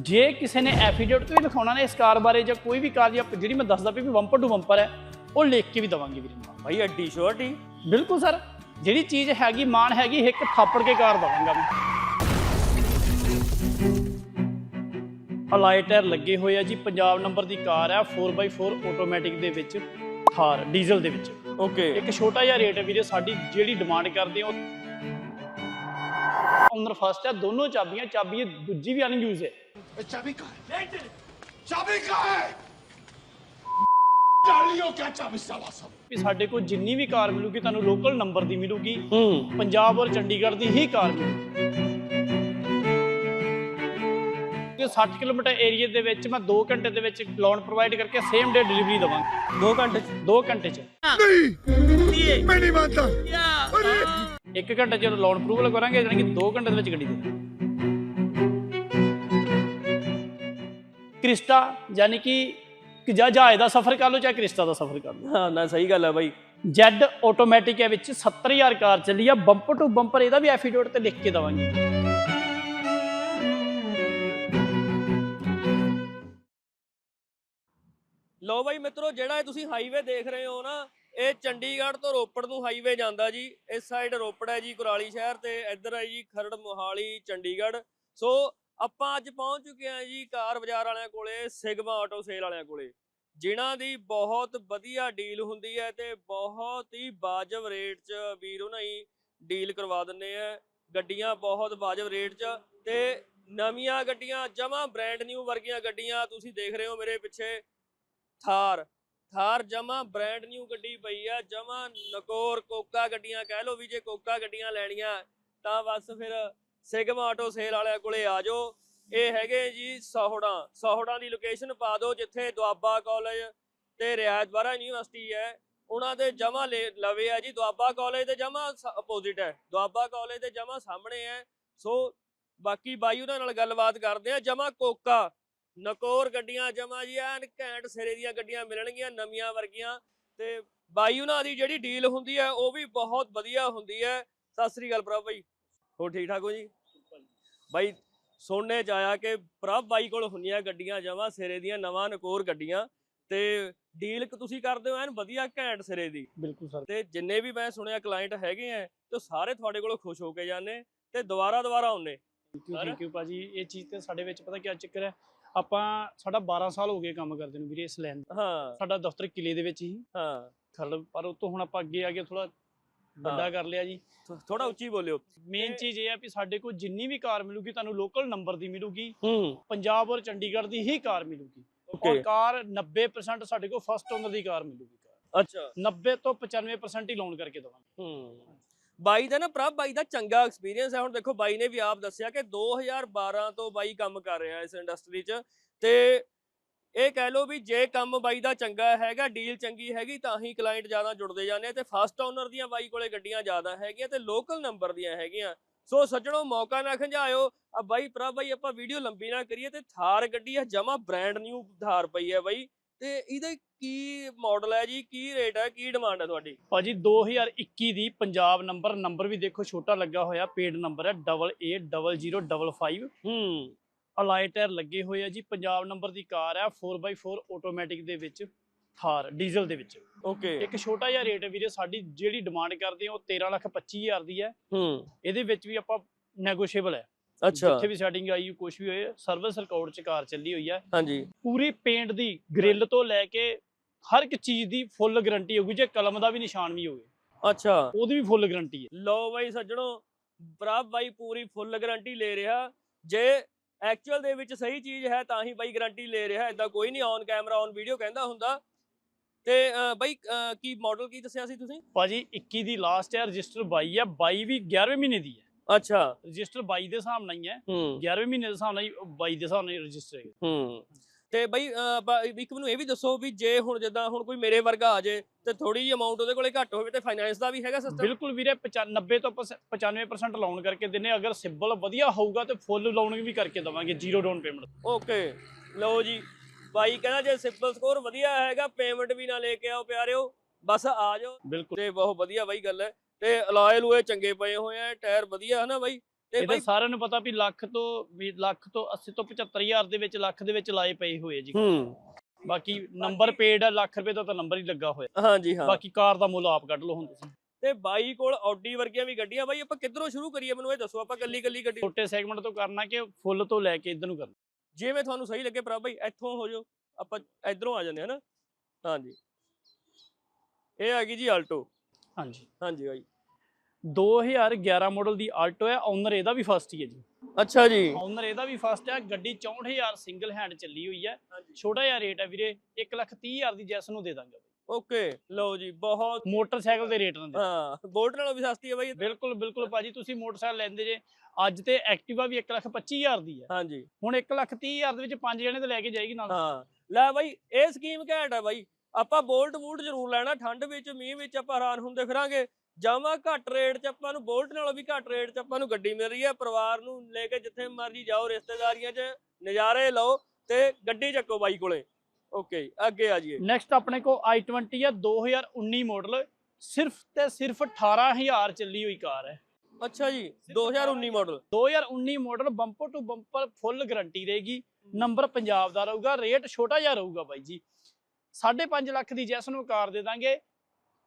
ਜੇ ਕਿਸੇ ਨੇ ਐਫੀਡੇਵਿਟ ਤੋਂ ਵੀ ਲਿਖਾਉਣਾ ਨੇ ਇਸ ਕਾਰ ਬਾਰੇ ਜਾਂ ਕੋਈ ਵੀ ਕਾਰ ਜਿਹੜੀ ਮੈਂ ਦੱਸਦਾ ਪਿਆ ਵੀ ਬੰਪਰ ਟੂ ਬੰਪਰ ਹੈ ਉਹ ਲਿਖ ਕੇ ਵੀ ਦਵਾਂਗੇ ਵੀਰੇ ਨਾਲ। ਭਾਈ ਅੱਡੀ ਸ਼ੋਰਟੀ ਬਿਲਕੁਲ ਸਰ। ਜਿਹੜੀ ਚੀਜ਼ ਹੈਗੀ ਮਾਨ ਹੈਗੀ ਇੱਕ ਥਾਪੜ ਕੇ ਕਾਰ ਦਵਾਂਗਾ ਮੈਂ। ਅਲਾਈ ਟਾਇਰ ਲੱਗੇ ਹੋਏ ਆ ਜੀ ਪੰਜਾਬ ਨੰਬਰ ਦੀ ਕਾਰ ਹੈ 4x4 ਆਟੋਮੈਟਿਕ ਦੇ ਵਿੱਚ ਥਾਰ ਡੀਜ਼ਲ ਦੇ ਵਿੱਚ। ਓਕੇ ਇੱਕ ਛੋਟਾ ਜਿਹਾ ਰੇਟ ਹੈ ਵੀਰੇ ਸਾਡੀ ਜਿਹੜੀ ਡਿਮਾਂਡ ਕਰਦੇ ਆ ਓਨਰ ਫਸਟ ਹੈ ਦੋਨੋਂ ਚਾਬੀਆਂ ਚਾਬੀ ਦੂਜੀ ਵੀ ਅਨਯੂਜ਼ ਹੈ। चाबी कहाँ है चाबी कहाँ है डालियो क्या चाबी साला सब ਵੀ ਸਾਡੇ ਕੋਲ ਜਿੰਨੀ ਵੀ ਕਾਰ ਮਿਲੂਗੀ ਤੁਹਾਨੂੰ ਲੋਕਲ ਨੰਬਰ ਦੀ ਮਿਲੂਗੀ ਹੂੰ ਪੰਜਾਬ ਔਰ ਚੰਡੀਗੜ੍ਹ ਦੀ ਹੀ ਕਾਰ ਮਿਲੂਗੀ ਇਹ 60 ਕਿਲੋਮੀਟਰ ਏਰੀਆ ਦੇ ਵਿੱਚ ਮੈਂ 2 ਘੰਟੇ ਦੇ ਵਿੱਚ ਲੋਨ ਪ੍ਰੋਵਾਈਡ ਕਰਕੇ ਸੇਮ ਡੇ ਡਿਲੀਵਰੀ ਦਵਾਂਗਾ 2 ਘੰਟੇ ਚ 2 ਘੰਟੇ ਚ मैं नहीं मानता ਇੱਕ ਘੰਟੇ ਚ ਲੋਨ ਅਪਰੂਵਲ ਕਰਾਂਗੇ ਜਾਨੀ ਕਿ 2 ਘੰਟੇ ਦੇ ਵਿੱਚ ਗੱਡੀ ਦੇ ਕ੍ਰਿਸਟਾ ਯਾਨੀ ਕਿ ਕਿ ਜਾਂ ਜਹਾਜ਼ ਦਾ ਸਫ਼ਰ ਕਰ ਲਓ ਚਾਹੇ ਕ੍ਰਿਸਟਾ ਦਾ ਸਫ਼ਰ ਕਰ ਲਓ। ਹਾਂ ਨਾ ਸਹੀ ਗੱਲ ਹੈ ਬਾਈ। ਜੈਡ ਆਟੋਮੈਟਿਕ ਹੈ ਵਿੱਚ 70000 ਕਾਰ ਚੱਲੀ ਆ। ਬੰਪਰ ਟੂ ਬੰਪਰ ਇਹਦਾ ਵੀ ਐਫੀਡੇਵਿਟ ਤੇ ਲਿਖ ਕੇ ਦਵਾਂਗੇ। ਲੋ ਬਾਈ ਮਿੱਤਰੋ ਜਿਹੜਾ ਇਹ ਤੁਸੀਂ ਹਾਈਵੇ ਦੇਖ ਰਹੇ ਹੋ ਨਾ ਇਹ ਚੰਡੀਗੜ੍ਹ ਤੋਂ ਰੋਪੜ ਨੂੰ ਹਾਈਵੇ ਜਾਂਦਾ ਜੀ। ਇਸ ਸਾਈਡ ਰੋਪੜ ਹੈ ਜੀ ਕੁਰਾਲੀ ਸ਼ਹਿਰ ਤੇ ਇੱਧਰ ਹੈ ਜੀ ਖਰੜ ਮੋਹਾਲੀ ਚੰਡੀਗੜ੍ਹ। ਸੋ ਆਪਾਂ ਅੱਜ ਪਹੁੰਚ ਚੁੱਕੇ ਹਾਂ ਜੀ ਕਾਰ ਬਾਜ਼ਾਰ ਵਾਲਿਆਂ ਕੋਲੇ, ਸਿਗਮਾ ਆਟੋ ਸੇਲ ਵਾਲਿਆਂ ਕੋਲੇ। ਜਿਨ੍ਹਾਂ ਦੀ ਬਹੁਤ ਵਧੀਆ ਡੀਲ ਹੁੰਦੀ ਹੈ ਤੇ ਬਹੁਤ ਹੀ ਵਾਜਬ ਰੇਟ 'ਚ ਵੀਰ ਉਹਨਾਂ ਹੀ ਡੀਲ ਕਰਵਾ ਦਿੰਦੇ ਆ। ਗੱਡੀਆਂ ਬਹੁਤ ਵਾਜਬ ਰੇਟ 'ਚ ਤੇ ਨਵੀਆਂ ਗੱਡੀਆਂ, ਜਮਾ ਬ੍ਰਾਂਡ ਨਿਊ ਵਰਗੀਆਂ ਗੱਡੀਆਂ ਤੁਸੀਂ ਦੇਖ ਰਹੇ ਹੋ ਮੇਰੇ ਪਿੱਛੇ। ਥਾਰ ਥਾਰ ਜਮਾ ਬ੍ਰਾਂਡ ਨਿਊ ਗੱਡੀ ਪਈ ਆ, ਜਮਾ ਨਕੋਰ ਕੋਕਾ ਗੱਡੀਆਂ ਕਹਿ ਲਓ ਵੀ ਜੇ ਕੋਕਾ ਗੱਡੀਆਂ ਲੈਣੀਆਂ ਤਾਂ ਬਸ ਫਿਰ ਸਿਗਮਾ ਆਟੋ ਸੇਲ ਵਾਲਿਆਂ ਕੋਲੇ ਆ ਜਾਓ। ਇਹ ਹੈਗੇ ਜੀ ਸੋਹੜਾ। ਸੋਹੜਾ ਦੀ ਲੋਕੇਸ਼ਨ ਪਾ ਦਿਓ ਜਿੱਥੇ ਦੁਆਬਾ ਕਾਲਜ ਤੇ ਰਿਆਤ ਬਾਰਾ ਯੂਨੀਵਰਸਿਟੀ ਹੈ। ਉਹਨਾਂ ਦੇ ਜਮਾ ਲਵੇ ਆ ਜੀ। ਦੁਆਬਾ ਕਾਲਜ ਦੇ ਜਮਾ ਅਪੋਜ਼ਿਟ ਹੈ। ਦੁਆਬਾ ਕਾਲਜ ਦੇ ਜਮਾ ਸਾਹਮਣੇ ਹੈ। ਸੋ ਬਾਕੀ ਬਾਈ ਉਹਨਾਂ ਨਾਲ ਗੱਲਬਾਤ ਕਰਦੇ ਆ ਜਮਾ ਕੋਕਾ। ਨਕੋਰ ਗੱਡੀਆਂ ਜਮਾ ਜੀ, ਐਨ ਘੈਂਟ ਸਿਰੇ ਦੀਆਂ ਗੱਡੀਆਂ ਮਿਲਣਗੀਆਂ ਨਵੀਆਂ ਵਰਗੀਆਂ। ਤੇ ਬਾਈ ਉਹਨਾਂ ਦੀ ਜਿਹੜੀ ਡੀਲ ਹੁੰਦੀ ਹੈ, ਉਹ ਵੀ ਬਹੁਤ ਵਧੀਆ ਹੁੰਦੀ ਹੈ। ਸਤਿ ਸ੍ਰੀ ਅਕਾਲ ਪ੍ਰਭ ਬਾਈ। ਹੋਰ ਠੀਕ ਠਾਕ ਹੋ ਜੀ? ਬਾਈ ਸੁਣਨੇ ਚ ਆਇਆ ਕਿ ਪ੍ਰਭ ਬਾਈ ਕੋਲ ਹੁੰਦੀਆਂ ਗੱਡੀਆਂ ਜਮਾ ਸਿਰੇ ਦੀਆਂ ਨਵਾਂ ਨਕੋਰ ਗੱਡੀਆਂ ਤੇ ਡੀਲ ਤੁਸੀਂ ਕਰਦੇ ਹੋ? ਐਨ ਵਧੀਆ ਘੈਂਟ ਸਿਰੇ ਦੀ। ਬਿਲਕੁਲ ਸਰ। ਤੇ ਜਿੰਨੇ ਵੀ ਮੈਂ ਸੁਣਿਆ ਕਲਾਇੰਟ ਹੈਗੇ ਆ ਤੇ ਸਾਰੇ ਤੁਹਾਡੇ ਕੋਲੋਂ ਖੁਸ਼ ਹੋ ਕੇ ਜਾਂਦੇ ਤੇ ਦੁਬਾਰਾ ਦੁਬਾਰਾ ਆਉਨੇ ਥੈਂਕ ਯੂ ਭਾਜੀ। ਇਹ ਚੀਜ਼ ਤੇ ਸਾਡੇ ਵਿੱਚ ਪਤਾ ਕੀ ਚੱਕਰ ਹੈ ਆਪਾਂ ਸਾਡਾ 12 ਸਾਲ ਹੋ ਗਏ ਕੰਮ ਕਰਦੇ ਨੂੰ ਵੀਰੇ ਇਸ ਦਾ। ਹਾਂ। ਸਾਡਾ ਦਫ਼ਤਰ ਕਿਲੇ ਦੇ ਵਿੱਚ ਹੀ। ਹਾਂ। ਖਰੜ ਪਰ ਉਤੋਂ ਹੁਣ ਆਪਾਂ ਅੱਗੇ ਆ ਕੇ ਥੋੜਾ ਵੱਡਾ। ਕਰ ਲਿਆ ਜੀ। ਥੋੜਾ ਉੱਚੀ ਬੋਲਿਓ। ਮੇਨ ਚੀਜ਼ ਇਹ ਹੈ ਵੀ ਸਾਡੇ ਕੋਲ ਜਿੰਨੀ ਵੀ ਕਾਰ ਮਿਲੂਗੀ ਤੁਹਾਨੂੰ ਲੋਕਲ ਨੰਬਰ ਦੀ ਮਿਲੂਗੀ। ਪੰਜਾਬ ਔਰ ਚੰਡੀਗੜ੍ਹ ਦੀ ਹੀ ਕਾਰ ਮਿਲੂਗੀ। ਔਰ ਕਾਰ 90% ਸਾਡੇ ਕੋਲ ਫਸਟ ਓਨਰ ਦੀ ਕਾਰ ਮਿਲੂਗੀ ਅੱਛਾ। 90 ਤੋਂ 95% ਹੀ ਲੋਨ ਕਰਕੇ ਦਵਾਂਗੇ। ਹੂੰ। ਬਾਈ ਦਾ ਨਾ ਪ੍ਰਭ ਬਾਈ ਦਾ ਚੰਗਾ ਐਕਸਪੀਰੀਅੰਸ ਹੈ। ਹੁਣ ਦੇਖੋ ਬਾਈ ਨੇ ਵੀ ਆਪ ਦੱਸਿਆ ਕਿ 2012 ਤੋਂ ਬਾਈ ਕੰਮ ਕਰ ਰਿਹਾ ਇਸ ਇੰਡਸਟਰੀ 'ਚ। ਤੇ ਇਹ ਕਹਿ ਲਓ ਵੀ ਜੇ ਕੰਮ ਬਾਈ ਦਾ ਚੰਗਾ ਹੈਗਾ ਡੀਲ ਚੰਗੀ ਹੈਗੀ ਤਾਂ ਹੀ ਕਲਾਇੰਟ ਜ਼ਿਆਦਾ ਜੁੜਦੇ ਜਾਂਦੇ ਤੇ ਫਸਟ ਓਨਰ ਦੀਆਂ ਬਾਈ ਕੋਲੇ ਗੱਡੀਆਂ ਜ਼ਿਆਦਾ ਹੈਗੀਆਂ ਤੇ ਲੋਕਲ ਨੰਬਰ ਦੀਆਂ ਹੈਗੀਆਂ। ਸੋ ਸੱਜਣੋ ਮੌਕਾ ਨਾ ਖੰਝਾਇਓ। ਆ ਬਾਈ ਪ੍ਰਭ ਬਾਈ ਆਪਾਂ ਵੀਡੀਓ ਲੰਬੀ ਨਾ ਕਰੀਏ ਤੇ ਥਾਰ ਗੱਡੀ ਆ ਜਮਾ ਬ੍ਰਾਂਡ ਨਿਊ ਥਾਰ ਪਈ ਹੈ ਬਾਈ। ਤੇ ਇਹਦਾ ਕੀ ਮਾਡਲ ਹੈ ਜੀ? ਕੀ ਰੇਟ ਹੈ ਕੀ ਡਿਮਾਂਡ ਹੈ ਤੁਹਾਡੀ? ਭਾਜੀ 2021 ਦੀ ਪੰਜਾਬ ਨੰਬਰ ਨੰਬਰ ਵੀ ਦੇਖੋ ਛੋਟਾ ਲੱਗਾ ਹੋਇਆ ਪੇਡ ਨੰਬਰ ਹੈ 880055 ਹੂੰ। ਅਲਾਈ ਟਾਇਰ ਲੱਗੇ ਹੋਏ ਆ ਜੀ ਪੰਜਾਬ ਨੰਬਰ ਦੀ ਕਾਰ ਹੈ 4x4 ਆਟੋਮੈਟਿਕ ਦੇ ਵਿੱਚ ਥਾਰ ਡੀਜ਼ਲ ਦੇ ਵਿੱਚ। ਓਕੇ ਇੱਕ ਛੋਟਾ ਜਿਹਾ ਰੇਟ ਵੀਰੇ ਸਾਡੀ ਜਿਹੜੀ ਡਿਮਾਂਡ ਕਰਦੇ ਆ ਉਹ 13 ਲੱਖ 25 ਹਜ਼ਾਰ ਦੀ ਹੈ ਹੂੰ। ਇਹਦੇ ਵਿੱਚ ਵੀ ਆਪਾਂ ਨੈਗੋਸ਼ੀਏਬਲ ਹੈ ਅੱਛਾ। ਜਿੱਥੇ ਵੀ ਸੈਟਿੰਗ ਆਈ ਕੁਝ ਵੀ ਹੋਏ ਸਰਵਿਸ ਰਿਕਾਰਡ ਚ ਕਾਰ ਚੱਲੀ ਹੋਈ ਹੈ ਹਾਂਜੀ। ਪੂਰੀ ਪੇਂਟ ਦੀ ਗ੍ਰਿਲ ਤੋਂ ਲੈ ਕੇ ਹਰ ਇੱਕ ਚੀਜ਼ ਦੀ ਫੁੱਲ ਗਾਰੰਟੀ ਹੋਊਗੀ ਜੇ ਕਲਮ ਦਾ ਵੀ ਨਿਸ਼ਾਨ ਵੀ ਹੋਵੇ। ਅੱਛਾ। ਉਹਦੀ ਵੀ ਫੁੱਲ ਗਾਰੰਟੀ ਹੈ ਲੋ ਬਾਈ ਸੱਜਣੋ ਪ੍ਰਭ ਬਾਈ ਪੂਰੀ ਫੁੱਲ ਗਾਰੰਟੀ ਲੈ ਰਿਹਾ। ਜੇ ਐਕਚੁਅਲ ਦੇ ਵਿੱਚ ਸਹੀ ਚੀਜ਼ ਹੈ ਤਾਂ ਹੀ ਬਾਈ ਗਾਰੰਟੀ ਲੈ ਰਿਹਾ ਇਦਾਂ ਕੋਈ ਨਹੀਂ ਔਨ ਕੈਮਰਾ ਔਨ ਵੀਡੀਓ ਕਹਿੰਦਾ ਹੁੰਦਾ। ਤੇ ਬਾਈ ਕੀ ਮਾਡਲ ਕੀ ਦੱਸਿਆ ਸੀ ਤੁਸੀਂ? ਭਾਜੀ 21 ਦੀ ਲਾਸਟ ਹੈ ਰਜਿਸਟਰ 22 ਹੈ 22 ਵੀ 11ਵੇਂ ਮਹੀਨੇ ਦੀ ਹੈ। ਅੱਛਾ। ਰਜਿਸਟਰ 22 ਦੇ ਹਿਸਾਬ ਨਾਲ ਹੀ ਹੈ। ਹੂੰ। 11ਵੇਂ ਮਹੀਨੇ ਦੇ ਹਿਸਾਬ ਨਾਲ ਹੀ 22 ਦੇ ਹਿਸਾਬ ਨਾਲ ਰਜਿਸਟਰ ਹੈ ਹੂੰ। ਤੇ ਬਾਈ ਇੱਕ ਮੈਨੂੰ ਇਹ ਵੀ ਦੱਸੋ ਵੀ ਜੇ ਹੁਣ ਜਿੱਦਾਂ ਹੁਣ ਕੋਈ ਮੇਰੇ ਵਰਗਾ ਆ ਜੇ ਤੇ ਥੋੜੀ ਜਿਹੀ ਅਮਾਉਂਟ ਉਹਦੇ ਕੋਲੇ ਘੱਟ ਹੋਵੇ ਤੇ ਫਾਈਨਾਂਸ ਦਾ ਵੀ ਹੈਗਾ ਸਿਸਟਮ ਬਿਲਕੁਲ ਵੀਰੇ 90 ਤੋਂ 95% ਲੋਨ ਕਰਕੇ ਦਿੰਨੇ ਅਗਰ ਸਿਬਲ ਵਧੀਆ ਹੋਊਗਾ ਤੇ ਫੁੱਲ ਲੋਨ ਵੀ ਕਰਕੇ ਦਵਾਂਗੇ ਜ਼ੀਰੋ ਡਾਊਨ ਪੇਮੈਂਟ ਓਕੇ ਲਓ ਜੀ। ਬਾਈ ਕਹਿੰਦਾ ਜੇ ਸਿੰਪਲ ਸਕੋਰ ਵਧੀਆ ਹੈਗਾ ਪੇਮੈਂਟ ਵੀ ਨਾ ਲੈ ਕੇ ਆਓ ਪਿਆਰਿਓ। ਬਸ ਆ ਜਾਓ। ਬਿਲਕੁਲ। ਤੇ ਬਹੁਤ ਵਧੀਆ ਬਾਈ ਗੱਲ ਹੈ। ਤੇ ਅਲਾਏ ਲੂਏ ਚੰਗੇ ਪਏ ਹੋਏ ਆ ਟਾਇਰ ਵਧੀਆ ਹਨਾ ਬਾਈ? ਇਹ ਤਾਂ ਬਾਈ ਸਾਰਿਆਂ ਨੂੰ ਪਤਾ ਵੀ ਲੱਖ ਤੋਂ ਵੀ ਲੱਖ ਤੋਂ 80 ਤੋਂ 75000 ਦੇ ਵਿੱਚ ਲੱਖ ਦੇ ਵਿੱਚ ਲਾਏ ਪਏ ਹੋਏ ਜੀ। ਹੂੰ। ਬਾਕੀ ਨੰਬਰ ਪੇਡ ਆ ਲੱਖ ਰੁਪਏ ਦਾ ਤਾਂ ਨੰਬਰ ਹੀ ਲੱਗਾ ਹੋਇਆ। ਹਾਂਜੀ ਹਾਂ। ਬਾਕੀ ਕਾਰ ਦਾ ਮੁੱਲ ਆਪ ਕੱਢ ਲਓ ਹੁਣ ਤੁਸੀਂ। ਤੇ ਬਾਈ ਕੋਲ ਆਡੀ ਵਰਗੀਆਂ ਵੀ ਗੱਡੀਆਂ ਬਾਈ ਆਪਾਂ ਕਿੱਧਰੋਂ ਸ਼ੁਰੂ ਕਰੀਏ ਮੈਨੂੰ ਇਹ ਦੱਸੋ ਆਪਾਂ ਕੱਲੀ ਕੱਲੀ ਗੱਡੀ ਛੋਟੇ ਸੈਗਮੈਂਟ ਤੋਂ ਕਰਨਾ ਕਿ ਫੁੱਲ ਤੋਂ ਲੈ ਕੇ ਇਧਰ ਨੂੰ ਕਰਨਾ? ਜਿਵੇਂ ਤੁਹਾਨੂੰ ਸਹੀ ਲੱਗੇ ਭਰਾ ਬਾਈ ਇੱਥੋਂ ਹੋ ਜਾਓ ਆਪਾਂ ਇਧਰੋਂ ਆ ਜਾਂਦੇ ਹਾਂ ਨਾ। ਹਾਂਜੀ। ਇਹ ਆ ਗਈ ਜੀ ਆਲਟੋ ਹਾਂਜੀ। ਹਾਂਜੀ ਬਾਈ। 2011 ਮਾਡਲ ਦੀ ਆਲਟੋ ਹੈ ਓਨਰ ਇਹਦਾ ਵੀ ਫਸਟ ਹੀ ਹੈ ਜੀ। ਅੱਛਾ ਜੀ। ਓਨਰ ਇਹਦਾ ਵੀ ਫਸਟ ਹੈ ਗੱਡੀ 64000 ਸਿੰਗਲ ਹੈਂਡ ਚੱਲੀ ਹੋਈ ਹੈ। ਛੋਟਾ ਜਿਹਾ ਰੇਟ ਹੈ ਵੀਰੇ 130000 ਦੀ ਜੈਸ ਨੂੰ ਦੇ ਦਾਂਗੇ ਓਕੇ ਲਓ ਜੀ ਬਹੁਤ ਮੋਟਰਸਾਈਕਲ ਦੇ ਰੇਟ ਨਾਲ ਹਾਂ ਬੋਲਟ ਨਾਲੋਂ ਵੀ ਸਸਤੀ ਹੈ ਬਾਈ। ਬਿਲਕੁਲ ਬਿਲਕੁਲ ਭਾਜੀ ਤੁਸੀਂ ਮੋਟਰਸਾਈਕਲ ਲੈਂਦੇ ਜੇ ਅੱਜ ਤੇ ਐਕਟਿਵਾ ਵੀ 125000 ਦੀ ਹੈ। ਹਾਂਜੀ। ਹੁਣ 130000 ਦੇ ਵਿੱਚ ਪੰਜ ਜਣੇ ਤੇ ਲੈ ਕੇ ਜਾਏਗੀ ਨਾਲ। ਹਾਂ ਲੈ ਬਾਈ ਇਹ ਸਕੀਮ ਘੈਂਟ ਹੈ ਬਾਈ। ਆਪਾਂ ਬੋਲਟ ਬੂਟ ਜ਼ਰੂਰ ਲੈਣਾ ਠੰਡ ਵਿੱਚ ਮੀਂਹ ਵਿੱਚ ਆਪਾਂ ਹੈਰਾਨ ਹੁੰਦੇ ਫਿਰਾਂਗੇ। ਜਾਵਾਂ ਘੱਟ ਰੇਟ 'ਚ ਆਪਾਂ ਨੂੰ ਬੋਲਟ ਨਾਲੋਂ ਵੀ ਘੱਟ ਰੇਟ 'ਚ ਆਪਾਂ ਨੂੰ ਗੱਡੀ ਮਿਲ ਰਹੀ ਹੈ ਪਰਿਵਾਰ ਨੂੰ ਲੈ ਕੇ ਜਿੱਥੇ ਮਰਜ਼ੀ ਜਾਓ ਰਿਸ਼ਤੇਦਾਰੀਆਂ 'ਚ ਨਜ਼ਾਰੇ ਲਓ ਤੇ ਗੱਡੀ ਚੱਕੋ ਬਾਈ ਕੋਲੇ। ਓਕੇ ਅੱਗੇ ਆ ਜਾਈਏ। ਨੈਕਸਟ ਆਪਣੇ ਕੋ i20 ਹੈ 2019 ਮਾਡਲ ਸਿਰਫ ਤੇ ਸਿਰਫ 18000 ਚੱਲੀ ਹੋਈ ਕਾਰ ਹੈ। ਅੱਛਾ ਜੀ 2019 model 2019 model bumper to bumper full guarantee ਰਹੇਗੀ ਨੰਬਰ ਪੰਜਾਬ ਦਾ ਰਹੂਗਾ ਰੇਟ ਛੋਟਾ ਜਿਹਾ ਰਹੂਗਾ ਬਾਈ ਜੀ। 5.5 ਲੱਖ ਦੀ ਜੈਸ ਨੂੰ ਕਾਰ ਦੇ ਦਾਂਗੇ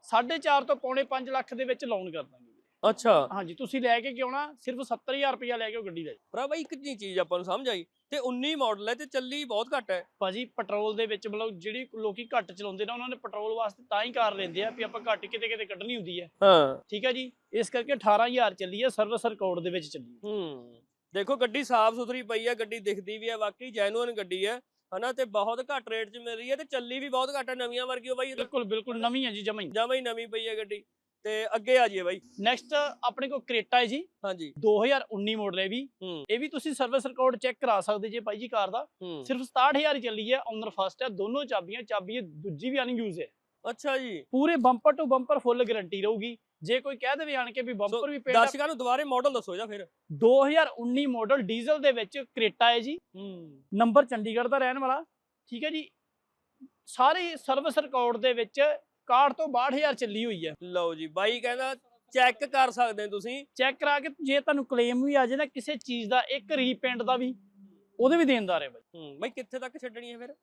4.5 ਤੋਂ ਪੌਣੇ 5 ਲੱਖ ਦੇ ਵਿੱਚ ਲੋਨ ਕਰ ਦਾਂਗੇ ਅੱਛਾ। ਹਾਂਜੀ ਤੁਸੀਂ ਲੈ ਕੇ ਕਿਉਂ ਨਾ ਸਿਰਫ 70000 ਰੁਪਇਆ ਲੈ ਕੇ ਉਹ ਗੱਡੀ ਲੈ। ਭਰਾ ਬਾਈ ਇੱਕ ਜੀ ਚੀਜ਼ ਆਪਾਂ ਨੂੰ ਸਮਝ ਆਈ। ਤੇ 19 ਮਾਡਲ ਹੈ ਤੇ ਚੱਲੀ ਬਹੁਤ ਘੱਟ ਹੈ। ਭਾਜੀ ਪੈਟਰੋਲ ਦੇ ਵਿੱਚ ਮਤਲਬ ਜਿਹੜੀ ਲੋਕੀ ਘੱਟ ਚਲਾਉਂਦੇ ਨੇ ਉਹਨਾਂ ਨੇ ਪੈਟਰੋਲ ਵਾਸਤੇ ਤਾਂ ਹੀ ਕਾਰ ਲੈਂਦੇ ਆ ਵੀ ਆਪਾਂ ਘੱਟ ਕਿਤੇ ਕਿਤੇ ਕੱਢਣੀ ਹੁੰਦੀ ਹੈ। ਹਾਂ। ਠੀਕ ਹੈ ਜੀ? ਇਸ ਕਰਕੇ 18000 ਚੱਲੀ ਹੈ ਸਰਵਿਸ ਰਿਕਾਰਡ ਦੇ ਵਿੱਚ ਚੱਲੀ। ਹੂੰ। ਦੇਖੋ ਗੱਡੀ ਸਾਫ਼ ਸੁਥਰੀ ਪਈ ਹੈ ਗੱਡੀ ਦਿਖਦੀ ਵੀ ਹੈ ਵਾਕਈ ਜੈਨੂਇਨ ਗੱਡੀ ਹੈ। ਹਨਾ ਤੇ ਬਹੁਤ ਘੱਟ ਰੇਟ 'ਚ ਮਿਲ ਰਹੀ ਹੈ ਤੇ ਚੱਲੀ ਵੀ ਬਹੁਤ ਘੱਟ ਹੈ ਨਵੀਆਂ ਵਰਗੀ ਉਹ ਬਾਈ ਬਿਲਕੁਲ ਬਿਲਕੁਲ ਨਵੀਂ ਹੈ ਜੀ ਜਮਾਂ ਹੀ। ਜਮਾਂ ਹੀ ਨਵੀਂ ਪਈ ਹੈ ਗੱਡੀ ਤੇ ਅੱਗੇ ਆ ਜਾਈਏ ਬਾਈ। ਨੈਕਸਟ ਆਪਣੇ ਕੋਲ ਕ੍ਰੇਟਾ ਹੈ ਜੀ। ਹਾਂਜੀ। 2019 ਮਾਡਲ ਹੈ ਵੀ। ਇਹ ਵੀ ਤੁਸੀਂ ਸਰਵਿਸ ਰਿਕਾਰਡ ਚੈੱਕ ਕਰਾ ਸਕਦੇ ਜੇ ਭਾਈ ਜੀ ਕਾਰ ਦਾ। ਸਿਰਫ 67000 ਹੀ ਚੱਲੀ ਹੈ ਓਨਰ ਫਸਟ ਹੈ ਦੋਨੋਂ ਚਾਬੀਆਂ ਚਾਬੀ ਦੂਜੀ ਵੀ ਅਨਯੂਜ਼ ਹੈ। ਅੱਛਾ ਜੀ। ਪੂਰੇ bumper to bumper full guarantee ਰਹੂਗੀ। ਜੇ ਕੋਈ ਕਹਿ ਦੇਵੇ ਆਣ ਕੇ ਵੀ ਬੰਪਰ ਵੀ ਪੇਡ ਦਰਸ਼ਕਾਂ ਨੂੰ ਦੁਬਾਰੇ ਮਾਡਲ ਦੱਸੋ ਇਹਦਾ ਫਿਰ। 2019 ਮਾਡਲ ਡੀਜ਼ਲ ਦੇ ਵਿੱਚ ਕ੍ਰੇਟਾ ਹੈ ਜੀ। ਹੂੰ। ਨੰਬਰ ਚੰਡੀਗੜ੍ਹ ਦਾ ਰਹਿਣ ਵਾਲਾ। ਠੀਕ ਹੈ ਜੀ। ਸਾਰੀ ਸਰਵਿਸ ਰਿਕਾਰਡ ਦੇ ਵਿੱਚ 61 ਤੋਂ 62000 ਚੱਲੀ ਹੋਈ ਹੈ। ਲਓ ਜੀ ਬਾਈ ਕਹਿੰਦਾ ਚੈੱਕ ਕਰ ਸਕਦੇ ਤੁਸੀਂ। ਚੈੱਕ ਕਰਾ ਕੇ ਜੇ ਤੁਹਾਨੂੰ ਕਲੇਮ ਵੀ ਆ ਜਾਏ ਨਾ ਕਿਸੇ ਚੀਜ਼ ਦਾ ਇੱਕ ਰੀਪੇਂਟ ਦਾ ਵੀ ਉਹਦੇ ਵੀ ਦੇਣਦਾਰ ਹੈ ਬਾਈ। ਹੂੰ ਬਾਈ ਕਿੱਥੇ ਤੱਕ ਛੱਡਣੀ ਹੈ ਫਿਰ?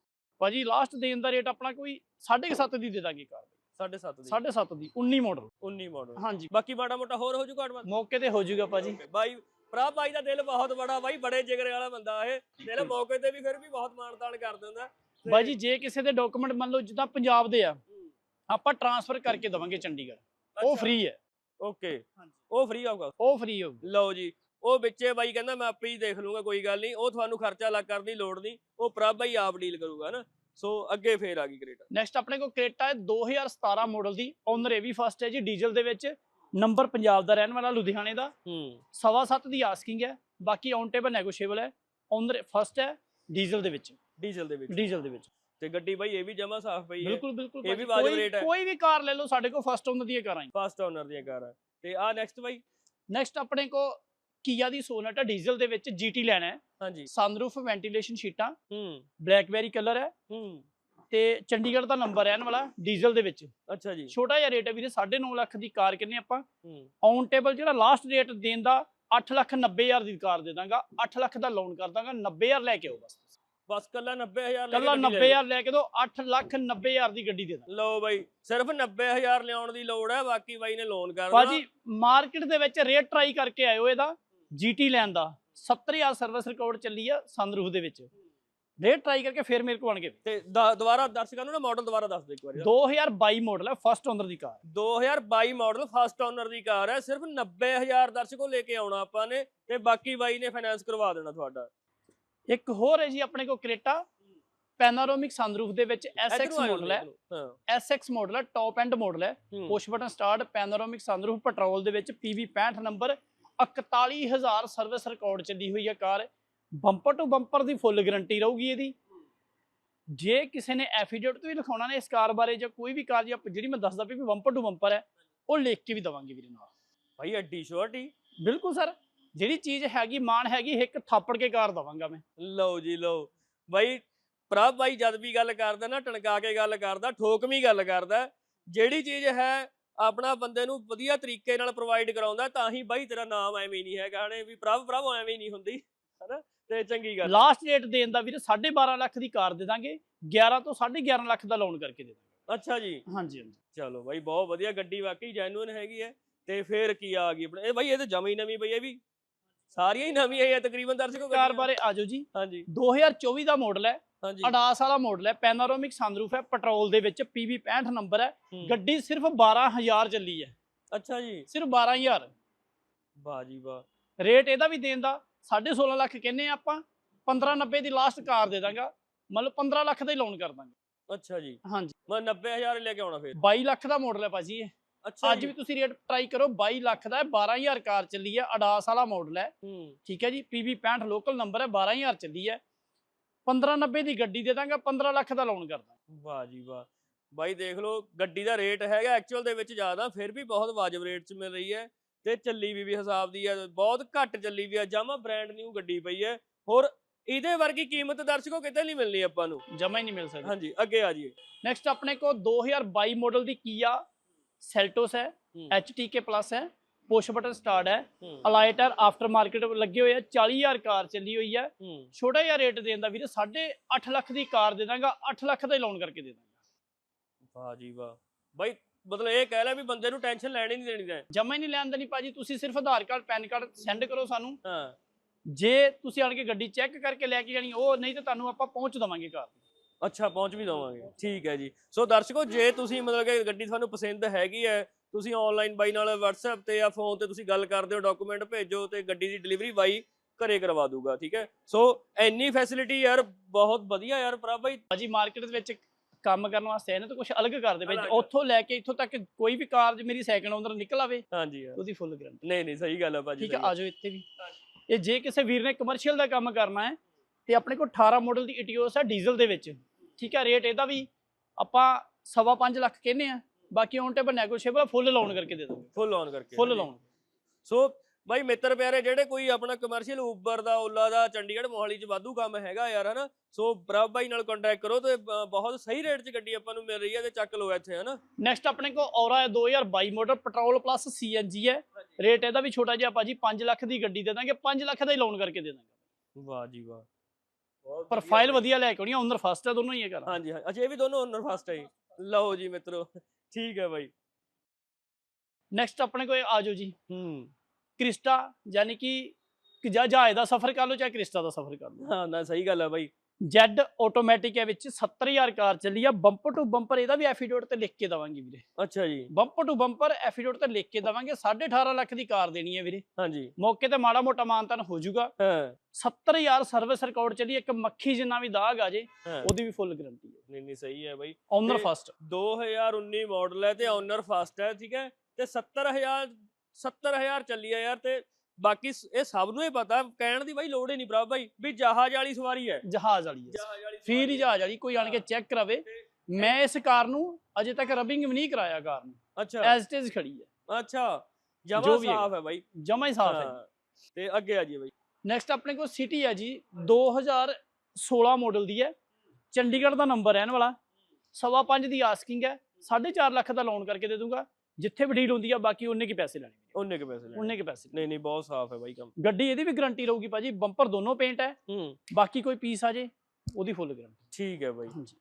ਭਾਜੀ ਲਾਸਟ ਦੇਣ ਦਾ ਰੇਟ ਆਪਣਾ ਕੋਈ 7.5 ਦੀ ਦੇ ਦਾਂਗੇ ਕਾਰ 7.5 ਦੀ। 7.5 ਦੀ 19 ਮਾਡਲ 19 ਮਾਡਲ ਹਾਂਜੀ। ਬਾਕੀ ਮਾੜਾ ਮੋਟਾ ਹੋਰ ਹੋ ਜੂਗਾ ਐਡਵਾਂਸ ਮੌਕੇ ਤੇ ਹੋ ਜਾਊਗਾ ਭਾਜੀ। ਬਾਈ ਭਰਾ ਬਾਈ ਦਾ ਦਿਲ ਬਹੁਤ ਬੜਾ ਬਾਈ ਬੜੇ ਜਿਗਰੇ ਵਾਲਾ ਬੰਦਾ ਇਹ। ਦਿਲ ਮੌਕੇ ਤੇ ਵੀ ਫਿਰ ਵੀ ਬਹੁਤ ਮਾਣਤਾਣ ਕਰ ਦਿੰਦਾ। ਭਾਜੀ ਜੇ ਕਿਸੇ ਦੇ ਡਾਕੂਮੈਂਟ ਮੰਨ ਲਓ ਜਿੱਦਾਂ ਪੰਜਾਬ ਦੇ ਆ ਆਪਾਂ ਟਰਾਂਸਫਰ ਕਰਕੇ ਦਵਾਂਗੇ ਚੰਡੀਗੜ੍ਹ। ਉਹ ਫ੍ਰੀ ਹੈ। ਓਕੇ। ਉਹ ਫ੍ਰੀ ਆਊਗਾ। ਉਹ ਫ੍ਰੀ ਹੋਊ ਲਓ ਜੀ ਉਹ ਵਿੱਚੇ ਬਾਈ ਕਹਿੰਦਾ ਮੈਂ ਆਪੇ ਹੀ ਦੇਖ ਲੂੰਗਾ ਕੋਈ ਗੱਲ ਨਹੀਂ। ਉਹ ਤੁਹਾਨੂੰ ਖਰਚਾ ਲੱਗ ਕਰਨ ਦੀ ਲੋੜ ਨਹੀਂ। ਉਹ ਪ੍ਰਭ ਬਾਈ ਆਪ ਡੀਲ ਕਰੂਗਾ ਨਾ ਸੋ ਅੱਗੇ ਫੇਰ ਆ ਗਈ ਕ੍ਰੇਟਾ। ਨੈਕਸਟ ਆਪਣੇ ਕੋਲ ਕ੍ਰੇਟਾ ਹੈ 2017 ਮਾਡਲ ਦੀ ਓਨਰ ਇਹ ਵੀ ਫਸਟ ਹੈ ਜੀ ਡੀਜ਼ਲ ਦੇ ਵਿੱਚ ਨੰਬਰ ਪੰਜਾਬ ਦਾ ਰਹਿਣ ਵਾਲਾ ਲੁਧਿਆਣੇ ਦਾ। ਹੂੰ। ਸਵਾ ਦੀ ਆਸਕਿੰਗ ਹੈ ਬਾਕੀ ਔਨ ਟੇਬਲ ਨੈਗੋਸ਼ੀਏਬਲ ਹੈ ਓਨਰ ਫਸਟ ਹੈ ਡੀਜ਼ਲ ਦੇ ਵਿੱਚ। ਡੀਜ਼ਲ ਦੇ ਵਿੱਚ। ਡੀਜ਼ਲ ਦੇ ਵਿੱਚ। ਤੇ ਗੱਡੀ ਬਾਈ ਇਹ ਵੀ ਜਮਾ ਸਾਫ਼ ਪਈ ਹੈ। ਬਿਲਕੁਲ ਬਿਲਕੁਲ ਇਹ ਵੀ ਵਾਜਬ rate ਹੈ। ਕੋਈ ਵੀ ਕਾਰ ਲੈ ਲਓ ਸਾਡੇ ਕੋਲ ਫਸਟ ਓਨਰ ਦੀਆਂ ਕਾਰਾਂ ਹੀ। ਫਸਟ ਓਨਰ ਦੀਆਂ ਕਾਰਾਂ। ਤੇ ਆ ਨੈਕਸਟ ਬਾਈ? ਨੈਕਸਟ ਆਪਣੇ ਕੋ ਕੀਆ ਦੀ ਸੋਨਟ ਡੀਜ਼ਲ ਦੇ ਵਿੱਚ ਜੀਟੀ ਲੈਣਾ ਹੈ। ਹਾਂਜੀ। ਸਨਰੂਫ ਵੈਂਟੀਲੇਸ਼ਨ ਸ਼ੀਟਾਂ ਹੂੰ। ਬਲੈਕਬੈਰੀ ਕਲਰ ਹੈ। ਹੂੰ। ਤੇ ਚੰਡੀਗੜ੍ਹ ਦਾ ਨੰਬਰ ਰਹਿਣ ਵਾਲਾ ਡੀਜ਼ਲ ਦੇ ਵਿੱਚ। ਅੱਛਾ ਜੀ। ਛੋਟਾ ਜਿਹਾ ਰੇਟ ਹੈ ਵੀਰੇ 9.5 ਲੱਖ ਦੀ ਕਾਰ ਕਿੰਨੇ ਆਪਾਂ? ਹੂੰ। ਔਨ ਟੇਬਲ ਜਿਹੜਾ ਲਾਸਟ ਰੇਟ ਦੇਣ ਦਾ 8 ਲੱਖ 90 ਹਜ਼ਾਰ ਦੀ ਕਾਰ ਦੇ ਦਾਂਗਾ। 8 ਲੱਖ ਦਾ ਲੋਨ ਕਰ ਦਾਂਗਾ 90 ਹਜ਼ਾਰ ਲੈ ਕੇ ਆਓ ਬਸ। ਬਸ ਕੱਲਾ 90000 ਲੈ ਕੇ ਕੱਲਾ ਗੱਡੀ ਲੈ 90 ਹਜ਼ਾਰ ਲੈ ਕੇ ਦੋ 8 ਲੱਖ 90 ਹਜ਼ਾਰ ਦੀ ਗੱਡੀ ਦੇ ਦਾਂ ਲਓ ਬਾਈ ਸਿਰਫ 90000 ਲਿਆਉਣ ਦੀ ਲੋੜ ਹੈ ਬਾਕੀ ਬਾਈ ਨੇ ਲੋਨ ਕਰਨਾ ਭਾਜੀ ਮਾਰਕੀਟ ਦੇ ਵਿੱਚ ਰੇਟ ਟਰਾਈ ਕਰਕੇ ਆਇਓ ਇਹਦਾ। ਜੀਟੀ ਲੈਣ ਦਾ 70000 ਸਰਵਿਸ ਰਿਕਾਰਡ ਚੱਲੀ ਆ ਸਨਰੂਫ ਦੇ ਵਿੱਚ। ਰੇਟ ਟਰਾਈ ਕਰਕੇ ਫਿਰ ਮੇਰੇ ਕੋਲ ਆਣ ਕੇ ਤੇ ਦ- ਦੁਬਾਰਾ ਦਰਸ਼ਕਾਂ ਨੂੰ ਨਾ ਮਾਡਲ ਦੁਬਾਰਾ ਦੱਸ ਦਿਓ ਇੱਕ ਵਾਰੀ। 2022 ਮਾਡਲ ਹੈ ਫਸਟ ਓਨਰ ਦੀ ਕਾਰ। 2022 ਮਾਡਲ ਫਸਟ ਓਨਰ ਦੀ ਕਾਰ ਹੈ ਸਿਰਫ 90000 ਦਰਸ਼ਕੋਂ ਲੈ ਕੇ ਆਉਣਾ ਆਪਾਂ ਨੇ ਤੇ ਬਾਕੀ ਬਾਈ ਨੇ ਫਾਈਨੈਂਸ ਕਰਵਾ ਦੇਣਾ ਤੁਹਾਡਾ। ਇੱਕ ਹੋਰ ਹੈ ਜੀ ਆਪਣੇ ਕੋਲ ਕ੍ਰੇਟਾ। ਪੈਨਾਰੋਮਿਕ ਸਨਰੂਫ ਦੇ ਵਿੱਚ SX ਇੱਧਰੋਂ ਆਇਓ ਮਾਡਲ ਹੈ। ਦੇਖ ਲਓ। ਹਾਂ SX ਮਾਡਲ ਹੈ ਟੌਪ ਐਂਡ ਮਾਡਲ ਹੈ। ਹੂੰ। Push button start panoramic sunroof petrol ਦੇ ਵਿੱਚ PV 65 ਨੰਬਰ 41000 ਸਰਵਿਸ ਰਿਕਾਰਡ ਚੱਲੀ ਹੋਈ ਹੈ ਕਾਰ। ਬੰਪਰ ਟੂ ਬੰਪਰ ਦੀ ਫੁੱਲ ਗਾਰੰਟੀ ਰਹੂਗੀ ਇਹਦੀ। ਜੇ ਕਿਸੇ ਨੇ ਐਫੀਡੇਵਿਟ ਵੀ ਲਿਖਾਉਣਾ ਨੇ ਇਸ ਕਾਰ ਬਾਰੇ ਜਾਂ ਕੋਈ ਵੀ ਕਾਰ ਜਿਹੜੀ ਮੈਂ ਦੱਸਦਾ ਵੀ ਬੰਪਰ ਟੂ ਬੰਪਰ ਹੈ ਉਹ ਲਿਖ ਕੇ ਵੀ ਦਵਾਂਗੇ ਵੀਰੇ ਨਾਲ। ਭਾਈ ਅੱਡੀ ਸ਼ੋਰਟੀ ਬਿਲਕੁਲ ਸਰ ਜਿਹੜੀ ਚੀਜ਼ ਹੈਗੀ ਮਾਨ ਹੈਗੀ ਇੱਕ ਥਾਪੜ ਕੇ ਕਾਰ ਦਵਾਂਗਾ ਮੈਂ। ਲਓ ਜੀ ਲਓ। ਬਾਈ ਪ੍ਰਭ ਬਾਈ ਜਦ ਵੀ ਗੱਲ ਕਰਦਾ ਨਾ ਟਣਕਾ ਕੇ ਗੱਲ ਕਰਦਾ ਠੋਕਵੀਂ ਗੱਲ ਕਰਦਾ ਜਿਹੜੀ ਚੀਜ਼ ਹੈ ਆਪਣਾ ਬੰਦੇ ਨੂੰ ਵਧੀਆ ਤਰੀਕੇ ਨਾਲ ਪ੍ਰੋਵਾਈਡ ਕਰਾਉਂਦਾ ਤਾਂ ਹੀ ਬਾਈ ਤੇਰਾ ਨਾਮ ਐਵੇਂ ਨਹੀਂ ਹੈਗਾ ਹਣੇ ਵੀ ਪ੍ਰਭ ਪ੍ਰਭ ਐਵੇਂ ਨਹੀਂ ਹੁੰਦੀ ਹਨਾ? ਤੇ ਚੰਗੀ ਗੱਲ। ਲਾਸਟ ਰੇਟ ਦੇਣ ਦਾ ਵੀਰੇ 12.5 ਲੱਖ ਦੀ ਕਾਰ ਦੇ ਦਾਂਗੇ 11 ਤੋਂ 11.5 ਲੱਖ ਦਾ ਲੋਨ ਕਰਕੇ ਦੇ ਦਾਂਗੇ। ਅੱਛਾ ਜੀ। ਹਾਂਜੀ ਹਾਂਜੀ। ਚਲੋ ਬਾਈ ਬਹੁਤ ਵਧੀਆ ਗੱਡੀ ਵਾਕਈ ਜੈਨੂਇਨ ਹੈਗੀ ਹੈ ਤੇ ਫੇਰ ਕੀ ਆ ਗਈ ਆਪਣੇ ਇਹ ਬਾਈ ਇਹ ਤਾਂ ਜਮੀ ਨਵੀਂ ਪਈ ਹੈ ਵੀ। ਸਾਰੀਆਂ ਹੀ ਨਵੀਆਂ ਹੀ ਆ ਤਕਰੀਬਨ ਦਰਸ਼ਕੋ ਕਾਰ ਬਾਰੇ ਆਜੋ ਜੀ। ਹਾਂਜੀ। 2024 ਦਾ ਮਾਡਲ ਹੈ ਅਡਾਸ ਵਾਲਾ ਮਾਡਲ ਹੈ ਪੈਨਾਰੋਮਿਕ ਸਨਰੂਫ ਹੈ ਪੈਟਰੋਲ ਦੇ ਵਿੱਚ PV 65 ਨੰਬਰ ਹੈ। ਗੱਡੀ ਸਿਰਫ 12000 ਚੱਲੀ ਹੈ। ਅੱਛਾ ਜੀ। ਸਿਰਫ 12000 ਵਾਹ ਜੀ ਵਾਹ। ਰੇਟ ਇਹਦਾ ਵੀ ਦੇਣ ਦਾ 16.5 ਲੱਖ ਕਹਿੰਨੇ ਆਪਾਂ 1590 ਦੀ ਲਾਸਟ ਕਾਰ ਦੇ ਦਾਂਗਾ ਮਤਲਬ 15 ਲੱਖ ਦਾ ਹੀ ਲੋਨ ਕਰ ਦਾਂਗੇ। ਅੱਛਾ ਜੀ। ਹਾਂਜੀ। ਮੈਂ 90000 ਲੈ ਕੇ ਆਉਣਾ ਫੇਰ। 22 ਲੱਖ ਦਾ ਮਾਡਲ ਹੈ ਭਾਜੀ ਇਹ। ਅੱਛਾ ਅੱਜ ਵੀ ਤੁਸੀਂ ਰੇਟ ਟਰਾਈ ਕਰੋ 22 ਲੱਖ ਦਾ ਹੈ 12000 ਕਾਰ ਚੱਲੀ ਹੈ ਅਡਾਸ ਵਾਲਾ ਮਾਡਲ ਹੈ। ਹੂੰ। ਠੀਕ ਹੈ ਜੀ PV 65 ਲੋਕਲ ਨੰਬਰ ਹੈ 12000 ਚੱਲੀ ਹੈ। 1590 ਦੀ ਗੱਡੀ ਦੇ ਦਾਂਗਾ 15 ਲੱਖ ਦਾ ਲੋਨ ਕਰ ਦਾਂਗੇ ਵਾਹ ਜੀ ਵਾਹ। ਬਾਈ ਦੇਖ ਲਓ ਗੱਡੀ ਦਾ ਰੇਟ ਹੈਗਾ ਐਕਚੁਅਲ ਦੇ ਵਿੱਚ ਜ਼ਿਆਦਾ ਫਿਰ ਵੀ ਬਹੁਤ ਵਾਜਬ ਰੇਟ 'ਚ ਮਿਲ ਰਹੀ ਹੈ ਤੇ ਚੱਲੀ ਵੀ ਵੀ ਹਿਸਾਬ ਦੀ ਹੈ ਬਹੁਤ ਘੱਟ ਚੱਲੀ ਵੀ ਹੈ ਜਾਮਾ ਬ੍ਰਾਂਡ ਨਿਊ ਗੱਡੀ ਪਈ ਹੈ। ਹੋਰ ਇਹਦੇ ਵਰਗੀ ਕੀਮਤ ਦਰਸ਼ਕੋ ਕਿਤੇ ਨਹੀਂ ਮਿਲਣੀ ਆਪਾਂ ਨੂੰ। ਜਮਾ ਹੀ ਨਹੀਂ ਮਿਲ ਸਕਦਾ। ਹਾਂਜੀ ਅੱਗੇ ਆ ਜਾਈਏ। ਨੈਕਸਟ ਆਪਣੇ ਕੋਲ 2022 ਮਾਡਲ ਦੀ ਕੀਆ ਸੈਲਟੋਸ ਹੈ ਹੂੰ। HTK ਪਲੱਸ ਹੈ ਪੁਸ਼ ਬਟਨ ਸਟਾਰਟ ਹੈ ਅਲਾਈਟਰ ਆਫਟਰ ਮਾਰਕੀਟ ਲੱਗੇ ਹੋਏ ਆ 40000 ਕਾਰ ਚੱਲੀ ਹੋਈ ਹੂੰ ਛੋਟਾ ਜਿਹਾ ਰੇਟ ਦੇਣ ਦਾ ਵੀਰੇ 8.5 ਲੱਖ ਦੀ ਕਾਰ ਦੇ ਦਾਂਗਾ 8 ਲੱਖ ਦਾ ਲੋਨ ਕਰਕੇ ਦੇ ਦਾਂਗਾ ਵਾਹ ਜੀ ਵਾਹ ਬਾਈ ਮਤਲਬ ਇਹ ਕਹਿ ਲੈ ਵੀ ਬੰਦੇ ਨੂੰ ਟੈਨਸ਼ਨ ਲੈਣੀ ਨਹੀਂ ਦੇਣੀ ਤਾਂ ਜਮਾ ਹੀ ਨਹੀਂ ਲੈਣ ਦੇਣੀ ਭਾਜੀ ਤੁਸੀਂ ਸਿਰਫ Aadhaar card PAN card send ਕਰੋ ਸਾਨੂੰ ਹਾਂ ਜੇ ਤੁਸੀਂ ਆਣ ਕੇ ਗੱਡੀ ਚੈੱਕ ਕਰਕੇ ਲੈ ਕੇ ਜਾਣੀ ਉਹ ਨਹੀਂ ਤਾਂ ਤੁਹਾਨੂੰ ਆਪਾਂ ਪਹੁੰਚ ਦਵਾਂਗੇ ਕਾਰ ਅੱਛਾ ਪਹੁੰਚ ਵੀ ਦਵਾਂਗੇ ਠੀਕ ਹੈ ਜੀ ਸੋ ਦਰਸ਼ਕੋ ਜੇ ਤੁਸੀਂ ਮਤਲਬ ਕਿ ਗੱਡੀ ਤੁਹਾਨੂੰ ਪਸੰਦ ਹੈਗੀ ਹੈ ਤੁਸੀਂ ਆਨਲਾਈਨ ਬਾਈ ਨਾਲ WhatsApp ਤੇ ਜਾਂ ਫੋਨ ਤੇ ਤੁਸੀਂ ਗੱਲ ਕਰਦੇ ਹੋ ਡਾਕੂਮੈਂਟ ਭੇਜੋ ਤੇ ਗੱਡੀ ਦੀ ਡਿਲੀਵਰੀ ਬਾਈ ਘਰੇ ਕਰਵਾ ਦੂਗਾ ਠੀਕ ਹੈ? ਸੋ ਇੰਨੀ ਫੈਸਿਲਿਟੀ ਯਾਰ ਬਹੁਤ ਵਧੀਆ ਯਾਰ ਪ੍ਰਭ ਬਾਈ। ਭਾਜੀ ਮਾਰਕੀਟ ਦੇ ਵਿੱਚ ਕੰਮ ਕਰਨ ਵਾਸਤੇ ਇਹਨੇ ਤਾਂ ਕੁਝ ਅਲੱਗ ਕਰਦੇ ਭਾਈ। ਅਲੱਗ। ਉੱਥੋਂ ਲੈ ਕੇ ਇੱਥੋਂ ਤੱਕ ਕੋਈ ਵੀ ਕਾਰ ਜੇ ਮੇਰੀ ਸੈਕਿੰਡ ਓਨਰ ਨਿਕਲ ਆਵੇ ਹਾਂਜੀ ਯਾਰ ਉਹਦੀ ਫੁੱਲ ਗਾਰੰਟੀ ਨਹੀਂ ਨਹੀਂ ਸਹੀ ਗੱਲ ਹੈ ਭਾਜੀ ਠੀਕ ਹੈ। ਆਜੋ ਇੱਥੇ ਵੀ। ਇਹ ਜੇ ਕਿਸੇ ਵੀਰ ਨੇ ਕਮਰਸ਼ੀਅਲ ਦਾ ਕੰਮ ਕਰਨਾ ਹੈ ਤੇ ਆਪਣੇ ਕੋਲ 18 ਮਾਡਲ ਦੀ ਇਟੀਓਸ ਹੈ ਡੀਜ਼ਲ ਦੇ ਵਿੱਚ। ਠੀਕ ਹੈ ਰੇਟ ਇਹਦਾ ਵੀ ਆਪਾਂ ਸਵਾ ਪੰਜ ਲੱਖ ਕਹਿੰਨੇ ਆ ਬਾਕੀ on table negotiable full loan ਕਰਕੇ ਦੇ ਦਾਂਗੇ ਫੁੱਲ ਔਨ ਕਰਕੇ ਫੁੱਲ। ਲੋਨ ਸੋ ਬਾਈ ਮਿੱਤਰ ਪਿਆਰੇ ਜਿਹੜੇ ਕੋਈ ਆਪਣਾ ਕਮਰਸ਼ੀਅਲ ਉਬਰ ਦਾ ਓਲਾ ਦਾ ਚੰਡੀਗੜ੍ਹ ਮੋਹਾਲੀ 'ਚ ਵਾਧੂ ਕੰਮ ਹੈਗਾ ਯਾਰ ਹਨਾ? ਸੋ ਪ੍ਰਭ ਬਾਈ ਨਾਲ ਕੰਟੈਕਟ ਕਰੋ ਤੇ ਬ- ਬਹੁਤ ਸਹੀ ਰੇਟ 'ਚ ਗੱਡੀ ਆਪਾਂ ਨੂੰ ਮਿਲ ਰਹੀ ਹੈ ਤੇ ਚੱਕ ਲਓ ਇੱਥੇ ਹਨਾ? ਨੈਕਸਟ ਆਪਣੇ ਕੋਲ ਔਰਾ ਹੈ 2022 ਮਾਡਲ ਪੈਟਰੋਲ ਪਲੱਸ ਸੀਐਨਜੀ ਹੈ। ਰੇਟ ਇਹਦਾ ਵੀ ਛੋਟਾ ਜਿਹਾ ਭਾਜੀ 5 ਲੱਖ ਦੀ ਗੱਡੀ ਦੇ ਦਾਂਗੇ 5 ਲੱਖ ਦਾ ਹੀ ਲੋਨ ਕਰਕੇ ਦੇ ਦਾਂਗੇ। ਵਾਹ ਜੀ ਵਾਹ। ਬਹੁਤ ਪਰ ਵਧੀਆ ਲੈ ਕੇ ਆਉਣੀ ਓਨਰ ਫਸਟ ਹੈ ਦੋਨੋਂ ਹੀ ਇਹ ਕਰ ਹਾਂਜੀ ਹਾਂ ਅੱਛਾ ਇਹ ਵੀ ਦੋਨੋਂ ਓਨਰ ਫਸਟ ਹੈ ਜੀ। ਲਓ ਜੀ ਮਿੱਤਰੋ ਠੀਕ ਹੈ ਬਾਈ। ਨੈਕਸਟ ਆਪਣੇ ਕੋਲ ਆਜੋ ਜੀ। ਹੂੰ। ਕ੍ਰਿਸਟਾ ਯਾਨੀ ਕਿ ਜਾਂ ਜਹਾਜ਼ ਦਾ ਸਫ਼ਰ ਕਰ ਲਓ ਚਾਹੇ ਕ੍ਰਿਸਟਾ ਦਾ ਸਫ਼ਰ ਕਰ ਲਓ। ਹਾਂ ਨਾ ਸਹੀ ਗੱਲ ਹੈ ਬਾਈ। ਜੈਡ ਆਟੋਮੈਟਿਕ ਹੈ ਵਿੱਚ 70000 ਕਾਰ ਚੱਲੀ ਆ। ਬੰਪਰ ਟੂ ਬੰਪਰ ਇਹਦਾ ਵੀ ਐਫੀਡੋਟ ਤੇ ਲਿਖ ਕੇ ਦਵਾਂਗੇ ਵੀਰੇ। ਅੱਛਾ ਜੀ। ਬੰਪਰ ਟੂ ਬੰਪਰ ਐਫੀਡੋਟ ਤੇ ਲਿਖ ਕੇ ਦਵਾਂਗੇ। 18.5 ਲੱਖ ਦੀ ਕਾਰ ਦੇਣੀ ਹੈ ਵੀਰੇ। ਹਾਂਜੀ। ਮੌਕੇ ਤੇ ਮਾੜਾ ਮੋਟਾ ਮਾਨਤਾਨ ਹੋ ਜਾਊਗਾ। ਹਾਂ। 70000 ਸਰਵਿਸ ਰਿਕਾਰਡ ਚੱਲੀ ਇੱਕ ਮੱਖੀ ਜਿੰਨਾ ਵੀ ਦਾਗ ਆ ਜੇ ਉਹਦੀ ਵੀ ਫੁੱਲ ਗਾਰੰਟੀ ਹੈ। ਨਹੀਂ ਨਹੀਂ ਸਹੀ ਹੈ ਬਾਈ। ਓਨਰ ਫਸਟ 2019 ਮਾਡਲ ਹੈ ਤੇ ਓਨਰ ਫਸਟ ਹੈ ਠੀਕ ਹੈ? ਤੇ 70000 70000 ਚੱਲੀ ਆ ਯਾਰ ਤੇ ਬਾਕੀ ਇਹ ਸਭ ਨੂੰ ਹੀ ਪਤਾ ਕਹਿਣ ਦੀ ਬਾਈ ਲੋੜ ਹੀ ਨਹੀਂ ਪ੍ਰਭ ਬਾਈ ਵੀ ਜਹਾਜ਼ ਵਾਲੀ ਸਵਾਰੀ ਹੈ। ਜਹਾਜ਼ ਵਾਲੀ ਹੈ। ਜਹਾਜ਼ ਵਾਲੀ ਫੀਰ ਸਵਾਰੀ ਹੀ। ਜਹਾਜ਼ ਵਾਲੀ ਕੋਈ ਆਣ ਕੇ। ਚੈੱਕ ਕਰਾਵੇ। ਮੈਂ ਇਸ ਕਾਰ ਨੂੰ ਅਜੇ ਤੱਕ ਰਬਿੰਗ ਵੀ ਨਹੀਂ ਕਰਾਇਆ ਕਾਰ ਨੂੰ। ਅੱਛਾ। ਐਜ਼ ਇਟ ਇਜ਼ ਖੜੀ ਹੈ। ਅੱਛਾ ਜਮਾ। ਸਾਫ਼ ਹੈ ਬਾਈ। ਜਮਾ ਹੀ ਸਾਫ਼ ਹੈ। ਤੇ ਅੱਗੇ ਆ ਜੀ ਬਾਈ। ਨੈਕਸਟ ਆਪਣੇ ਕੋਲ ਸਿਟੀ ਹੈ ਜੀ 2016 ਮਾਡਲ ਦੀ ਹੈ। ਚੰਡੀਗੜ੍ਹ ਦਾ ਨੰਬਰ ਇਹਨਾਂ ਵਾਲਾ। ਸਵਾ ਪੰਜ ਦੀ ਆਸਕਿੰਗ ਹੈ। 4.5 ਲੱਖ ਦਾ ਲੋਨ ਕਰਕੇ ਦੇ ਦੂੰਗਾ। ਜਿੱਥੇ ਵੀ ਡੀਲ ਹੁੰਦੀ ਆ ਬਾਕੀ ਉਹਨੇ ਕੀ ਪੈਸੇ ਲੈਣੇ ਉਹਨੇ ਕੇ ਪੈਸੇ ਲੈਣੇ? ਉਹਨੇ ਕੀ ਪੈਸੇ ਨਹੀਂ ਨਹੀਂ ਬਹੁਤ ਸਾਫ਼ ਹੈ ਬਾਈ ਕੰਮ। ਗੱਡੀ ਇਹਦੀ ਵੀ ਗਾਰੰਟੀ ਰਹੂਗੀ ਭਾਜੀ ਬੰਪਰ ਦੋਨੋਂ ਪੇਂਟ ਹੈ। ਹੂੰ। ਬਾਕੀ ਕੋਈ ਪੀਸ ਆ ਜੇ ਉਹਦੀ ਫੁੱਲ ਗਾਰੰਟੀ ਠੀਕ ਹੈ ਬਾਈ। ਹਾਂਜੀ।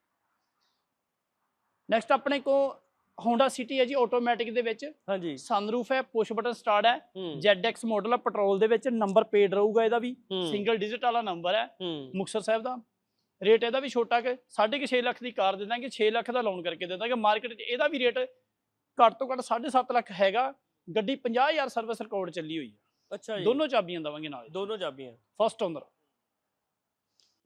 ਨੈਕਸਟ ਆਪਣੇ ਕੋ Honda City ਹੈ ਜੀ ਆਟੋਮੈਟਿਕ ਦੇ ਵਿੱਚ। ਹਾਂਜੀ। ਸਨਰੂਫ ਹੈ ਪੁਸ਼ ਬਟਨ ਸਟਾਰਟ ਹੈ। ZX ਮਾਡਲ ਹੈ ਪੈਟਰੋਲ ਦੇ ਵਿੱਚ ਨੰਬਰ ਪੇਡ ਰਹੂਗਾ ਇਹਦਾ ਵੀ। ਸਿੰਗਲ ਡਿਜਿਟ ਵਾਲਾ ਨੰਬਰ ਹੈ। ਮੁਕਤਸਰ ਸਾਹਿਬ ਦਾ। ਰੇਟ ਇਹਦਾ ਵੀ ਛੋਟਾ ਕਿ 6.5 ਲੱਖ ਦੀ ਕਾਰ ਦੇ ਦਾਂਗੇ 6 ਲੱਖ ਦਾ ਲੋਨ ਕਰਕੇ ਦੇ ਦਾਂਗੇ। ਮਾਰਕੀਟ 'ਚ ਇਹਦਾ ਵੀ ਰੇਟ ਘੱਟ ਤੋਂ ਘੱਟ 7.5 ਲੱਖ ਹੈਗਾ ਗੱਡੀ 50000 ਸਰਵਿਸ ਰਿਕਾਰਡ ਚੱਲੀ ਹੋਈ ਹੈ। ਅੱਛਾ ਜੀ। ਦੋਨੋਂ ਚਾਬੀਆਂ ਦਵਾਂਗੇ ਨਾਲ। ਦੋਨੋਂ ਚਾਬੀਆਂ? ਫਸਟ ਓਨਰ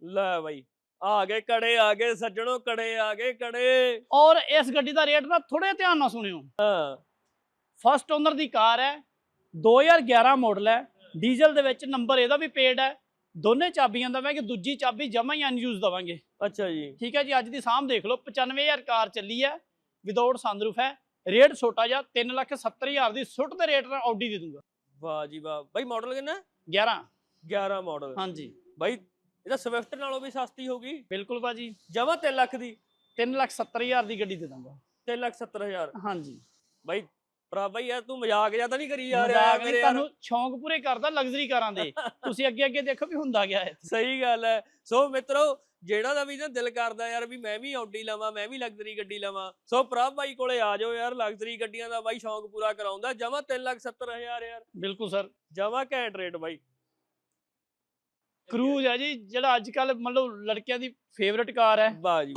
ਲੈ ਬਾਈ ਆ ਗਏ ਕੜੇ ਆ ਗਏ ਸੱਜਣੋ ਕੜੇ ਆ ਗਏ ਕੜੇ। ਔਰ ਇਸ ਗੱਡੀ ਦਾ ਰੇਟ ਨਾ ਥੋੜੇ ਧਿਆਨ ਨਾਲ ਸੁਣਿਓ। ਹਾਂ। ਫਸਟ ਓਨਰ ਦੀ ਕਾਰ ਹੈ 2011 ਮਾਡਲ ਹੈ ਡੀਜ਼ਲ ਦੇ ਵਿੱਚ ਨੰਬਰ ਇਹਦਾ ਵੀ ਪੇਡ ਹੈ। ਦੋਨੇ ਚਾਬੀਆਂ ਦਵਾਂਗੇ ਦੂਜੀ ਚਾਬੀ ਜਮਾ ਹੀ ਅਨਯੂਜ਼ ਦਵਾਂਗੇ। ਅੱਛਾ ਜੀ। ਠੀਕ ਹੈ ਜੀ ਅੱਜ ਦੀ ਸਾਹਮ ਦੇਖ ਲਓ 95000 ਕਾਰ ਚੱਲੀ ਹੈ ਵਿਦਆਊਟ ਸਨਰੂਫ ਹੈ। ਰੇਟ ਛੋਟਾ ਜਿਹਾ 370000 ਦੀ ਸੁੱਟ ਦੇ ਰੇਟ ਨਾਲ ਆਡੀ ਦੇ ਦੂੰਗਾ। ਵਾਹ ਜੀ ਵਾਹ। ਬਾਈ ਮਾਡਲ ਕਿੰਨਾ? 11 11 ਮਾਡਲ ਹਾਂਜੀ। ਬਾਈ ਇਹਦਾ ਸਵਿਫਟ ਨਾਲੋਂ ਵੀ ਸਸਤੀ ਹੋਗੀ ਬਿਲਕੁਲ ਬਾਜੀ ਜਮਾ 3 ਲੱਖ ਦੀ? 370000 ਦੀ ਗੱਡੀ ਦੇ ਦਾਂਗਾ। 3 ਲੱਖ 70 ਹਜ਼ਾਰ। ਹਾਂਜੀ। ਬਾਈ ਭਰਾ ਬਾਈ ਯਾਰ ਤੂੰ ਮਜ਼ਾਕ ਜਾਂ ਤਾਂ ਨਹੀਂ ਕਰੀ ਜਾ ਰਿਹਾ ਮਜ਼ਾਕ ਨਹੀਂ, ਤੁਹਾਨੂੰ ਸ਼ੌਂਕ ਪੂਰੇ ਕਰਦਾ ਲਗਜ਼ਰੀ ਕਾਰਾਂ ਦੇ। ਤੁਸੀਂ ਅੱਗੇ ਅੱਗੇ ਦੇਖੋ ਵੀ ਹੁੰਦਾ ਗਿਆ ਹੈ। ਸਹੀ ਗੱਲ ਹੈ। ਸੋ ਮਿੱਤਰੋ ਜਿਹੜਾ ਦਾ ਵੀ ਨਾ ਦਿਲ ਕਰਦਾ ਯਾਰ ਵੀ ਮੈਂ ਵੀ ਆਡੀ ਲਵਾਂ ਮੈਂ ਵੀ ਲਗਜ਼ਰੀ ਗੱਡੀ ਲਵਾਂ ਸੋ ਪ੍ਰਭ ਬਾਈ ਕੋਲੇ ਆ ਜਾਓ ਯਾਰ ਲਗਜ਼ਰੀ ਗੱਡੀਆਂ ਦਾ ਬਾਈ ਸ਼ੌਂਕ ਪੂਰਾ ਕਰਾਉਂਦਾ ਜਮਾ 370000 ਯਾਰ। ਬਿਲਕੁਲ ਸਰ ਜਮਾ ਘੈਂਟ ਰੇਟ ਬਾਈ। ਕਰੂਜ਼ ਹੈ ਜੀ ਜਿਹੜਾ ਅੱਜ ਕੱਲ ਮਤਲਬ ਲੜਕਿਆਂ ਦੀ ਫੇਵਰਿਟ ਕਾਰ ਹੈ।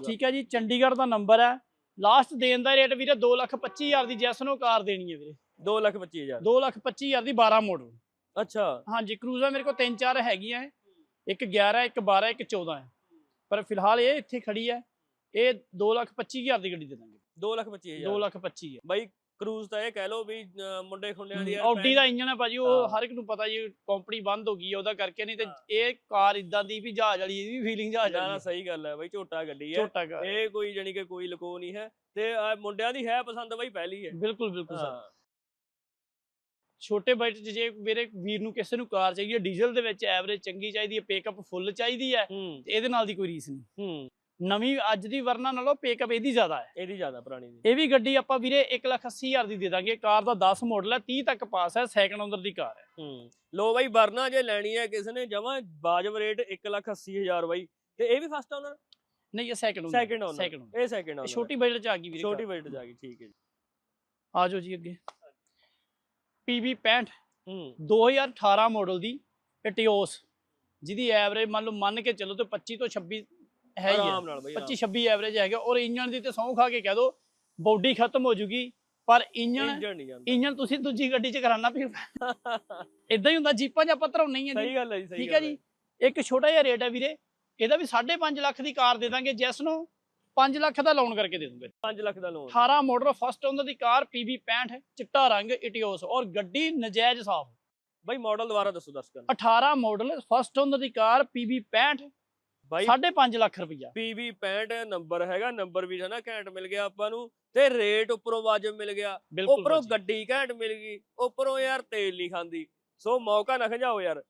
ਠੀਕ ਹੈ ਜੀ ਚੰਡੀਗੜ੍ਹ ਦਾ ਨੰਬਰ ਹੈ। ਲਾਸਟ ਦੇਣ ਦਾ ਰੇਟ ਵੀਰੇ 225000 ਦੀ ਜੈਸਨੋ ਕਾਰ ਦੇਣੀ ਹੈ ਵੀਰੇ। 225000 225000 ਦੀ 12 ਮਾਡਲ ਅੱਛਾ। ਹਾਂਜੀ ਕਰੂਜ਼ਾ ਮੇਰੇ ਕੋਲ ਤਿੰਨ ਚਾਰ ਹੈਗੀਆਂ ਹੈ। ਇੱਕ 11 ਇੱਕ 12 ਇੱਕ 14 ਹੈ ਪਰ ਫਿਲਹਾਲ ਇਹ ਇੱਥੇ ਖੜੀ ਹੈ ਇਹ 225000 ਦੀ ਗੱਡੀ ਦੇ ਦਾਂਗੇ। 225000 2250 ਹੈ ਬਾਈ ਕਰੂਜ਼ ਤਾਂ ਇਹ ਕਹਿ ਲਓ ਵੀ ਮੁੰਡੇ ਖੁੰਡਿਆਂ ਦੀ ਆਡੀ ਦਾ ਇੰਜਨ ਹੈ ਭਾਜੀ ਉਹ। ਹਰ ਇੱਕ ਨੂੰ ਪਤਾ ਜੀ ਕੰਪਨੀ ਬੰਦ ਹੋ ਗਈ ਹੈ ਉਹਦਾ ਕਰਕੇ ਨਹੀਂ ਤੇ ਇਹ ਕਾਰ ਇਦਾਂ ਦੀ ਵੀ ਜਹਾਜ਼ ਵਾਲੀ ਵੀ ਫੀਲਿੰਗ ਜਹਾਜ਼ ਨਾ ਨਾ ਵਾਲੀ ਸਹੀ ਗੱਲ ਹੈ ਬਾਈ ਝੋਟਾ ਗੱਡੀ ਹੈ ਇਹ ਕੋਈ ਜਾਨੀ ਕਿ ਕੋਈ ਲਕੋ ਨਹੀਂ ਹੈ। ਤੇ ਮੁੰਡਿਆਂ ਦੀ ਹੈ ਪਸੰਦ ਬਾਈ ਪਹਿਲੀ ਹੈ। ਬਿਲਕੁਲ ਬਿਲਕੁਲ ਸਰ। ਛੋਟੇ ਬਜਟ 'ਚ ਜੇ ਮੇਰੇ ਵੀਰ ਨੂੰ ਕਿਸੇ ਨੂੰ ਕਾਰ ਚਾਹੀਦੀ ਹੈ ਡੀਜ਼ਲ ਦੇ ਵਿੱਚ ਐਵਰੇਜ ਚੰਗੀ ਚਾਹੀਦੀ ਹੈ ਪਿਕਅਪ ਫੁੱਲ ਚਾਹੀਦੀ ਹੈ। ਤੇ ਇਹਦੇ ਨਾਲ ਦੀ ਕੋਈ ਰੀਸ ਨਹੀਂ। ਹੂੰ। ਨਵੀਂ ਅੱਜ ਦੀ ਵਰਨਾ ਨਾਲੋਂ ਪਿਕਅਪ ਇਹਦੀ ਜ਼ਿਆਦਾ ਹੈ। ਇਹਦੀ ਜ਼ਿਆਦਾ ਪੁਰਾਣੀ ਦੀ। ਇਹ ਵੀ ਗੱਡੀ ਆਪਾਂ ਵੀਰੇ 180000 ਦੀ ਦੇ ਦਾਂਗੇ। ਕਾਰ ਦਾ 10 ਮਾਡਲ ਹੈ 30 ਤੱਕ ਪਾਸ ਹੈ ਸੈਕੰਡ ਓਨਰ ਦੀ ਕਾਰ ਹੈ। ਹੂੰ। ਲੋ ਬਾਈ ਵਰਨਾ ਜੇ ਲੈਣੀ ਹੈ ਕਿਸੇ ਨੇ ਜਮਾ ਬਾਜਬ ਰੇਟ 180000 ਬਾਈ। ਤੇ ਇਹ ਵੀ ਫਸਟ ਓਨਰ ਨਹੀਂ ਇਹ second owner second owner second owner ਇਹ ਸੈਕਿੰਡ ਓਨਰ ਛੋਟੀ ਬਜਟ 'ਚ ਆ ਗਈ ਵੀਰੇ ਛੋਟੀ weight ਜਾ ਗਈ ਠੀਕ ਹੈ ਜੀ। ਆ ਜਾਓ ਜੀ ਅੱਗੇ। PB 65 ਹੂੰ। 2018 ਮਾਡਲ ਦੀ ਇਟਿਓਸ ਜਿਹਦੀ ਐਵਰੇਜ ਮੰਨ ਲਓ ਮੰਨ ਕੇ ਚੱਲੋ ਤੇ 25 ਤੋਂ 26 ਹੈ ਹੀ ਹੈ ਆਰਾਮ ਨਾਲ ਬਾਈ 25 26 ਐਵਰੇਜ ਹੈਗਾ ਔਰ ਇੰਜਨ ਦੀ ਤੇ ਸੌਂ ਖਾ ਕੇ ਕਹਿ ਦੋ ਬੋਡੀ ਖਤਮ ਹੋ ਜੂਗੀ ਪਰ ਇੰਜਨ ਇੰਜਨ ਤੁਸੀਂ ਦੂਜੀ ਗੱਡੀ 'ਚ ਕਰਾਣਾ ਵੀ ਇਦਾਂ ਹੀ ਹੁੰਦਾ ਜੀਪਾਂ 'ਚ ਆਪਾਂ ਧਰਾਉਣੇ ਹੀ ਜੀ। ਸਹੀ ਗੱਲ ਹੈ ਜੀ ਠੀਕ ਹੈ ਜੀ? ਇੱਕ ਛੋਟਾ ਜਿਹਾ ਰੇਟ ਹੈ ਵੀਰੇ ਇਹਦਾ ਵੀ 5.5 ਲੱਖ ਦੀ ਕਾਰ ਦੇ ਦਾਂਗੇ ਜਿਸ ਨੂੰ 5 ਲੱਖ ਦਾ ਲੋਨ ਕਰਕੇ ਦੇ ਦੂੰਗੇ। 5 ਲੱਖ ਦਾ ਲੋਨ 18 ਮਾਡਲ ਫਸਟ ਓਨਰ ਦੀ ਕਾਰ PB 65 ਚਿੱਟਾ ਰੰਗ ਇਟਿਓਸ ਔਰ ਗੱਡੀ ਨਜਾਇਜ਼ ਸਾਫ਼। ਬਾਈ ਮਾਡਲ ਦੁਬਾਰਾ ਦੱਸੋ ਦਰਸ਼ਕਾਂ ਨੂੰ। 18 ਮਾਡਲ ਫਸਟ ਓਨਰ ਦੀ ਕਾਰ PB 65 ਬਾਈ 5.5 ਲੱਖ ਰੁਪਈਆ। PB 65 ਨੰਬਰ ਹੈਗਾ ਨੰਬਰ ਵੀ ਹਨਾ ਘੈਂਟ ਮਿਲ ਗਿਆ ਆਪਾਂ ਨੂੰ। ਤੇ ਰੇਟ ਉੱਪਰੋਂ ਵਾਜਬ ਮਿਲ ਗਿਆ। ਉੱਪਰੋਂ। ਗੱਡੀ ਘੈਂਟ ਮਿਲ ਗਈ। ਉੱਪਰੋਂ ਯਾਰ ਤੇਲ ਨਹੀਂ ਖਾਂਦੀ। ਸੋ ਮੌਕਾ ਨਾ ਖਜਾਓ ਯਾਰ।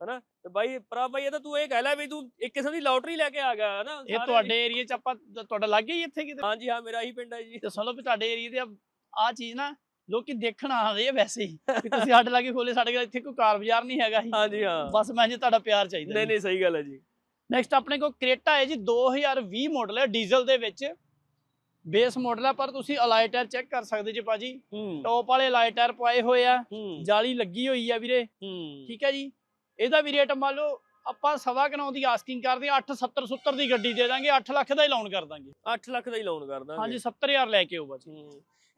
ਹਨਾ? ਤੇ ਬਾਈ ਭਰਾ ਬਾਈ ਇਹ ਤਾਂ ਤੂੰ ਇਹ ਕਹਿ ਲੈ ਵੀ ਤੂੰ ਇੱਕ ਕਿਸਮ ਦੀ ਲੋਟਰੀ ਲੈ ਕੇ ਆ ਗਿਆ ਹਨਾ? ਇਹ ਤੁਹਾਡੇ ਏਰੀਆ 'ਚ ਆਪਾਂ ਤੁਹਾਡਾ ਲੱਗੇ ਹੀ ਇੱਥੇ ਕਿਤੇ? ਹਾਂਜੀ ਹਾਂ ਮੇਰਾ ਹੀ ਪਿੰਡ ਹੈ ਜੀ। ਤੇ ਸੁਣ ਲਓ ਵੀ ਤੁਹਾਡੇ ਏਰੀਆ ਦੇ ਆ ਚੀਜ਼ ਨਾ ਲੋਕੀ ਦੇਖਣ ਆਉਂਦੇ ਆ ਵੈਸੇ ਹੀ ਵੀ ਤੁਸੀਂ ਸਾਡੇ ਲਾਗੇ ਖੋਲੇ ਸਾਡੇ ਇੱਥੇ ਕੋਈ ਕਾਰ ਬਾਜ਼ਾਰ ਨਹੀਂ ਹੈਗਾ ਹੀ। ਹਾਂਜੀ ਹਾਂ। ਬਸ ਮੈਂ ਜੀ ਤੁਹਾਡਾ ਪਿਆਰ ਚਾਹੀਦਾ ਨਹੀਂ ਨਹੀਂ ਸਹੀ ਗੱਲ ਹੈ ਜੀ। ਨੈਕਸਟ ਆਪਣੇ ਕੋਲ ਕ੍ਰੇਟਾ ਹੈ ਜੀ 2020 ਮਾਡਲ ਹੈ ਡੀਜ਼ਲ ਦੇ ਵਿੱਚ। ਬੇਸ ਮਾਡਲ ਹੈ ਪਰ ਤੁਸੀਂ ਅਲਾਈ ਟਾਇਰ ਚੈੱਕ ਕਰ ਸਕਦੇ ਜੀ ਭਾਜੀ। ਟੌਪ ਵਾਲੇ ਅਲਾਈ ਟਾਇਰ ਪਾਏ ਹੋਏ ਆ ਜਾਲੀ ਲੱਗੀ ਹੋਈ ਆ ਵੀਰੇ। ਠੀਕ ਹੈ ਜੀ। ਇਹਦਾ ਵੀ ਰੇਟ ਮੰਨ ਲਓ ਆਪਾਂ ਸਵਾ ਕਨੌ ਦੀ ਆਸਕਿੰਗ ਕਰਦੇ ਆ 8 70 70 ਦੀ ਗੱਡੀ ਦੇ ਦਾਂਗੇ 8 ਲੱਖ ਦਾ ਹੀ ਲੋਨ ਕਰ ਦਾਂਗੇ। 8 ਲੱਖ ਦਾ ਹੀ ਲੋਨ ਕਰ ਦਾਂਗੇ। ਹਾਂਜੀ 70000 ਲੈ ਕੇ ਆਓ ਬਸ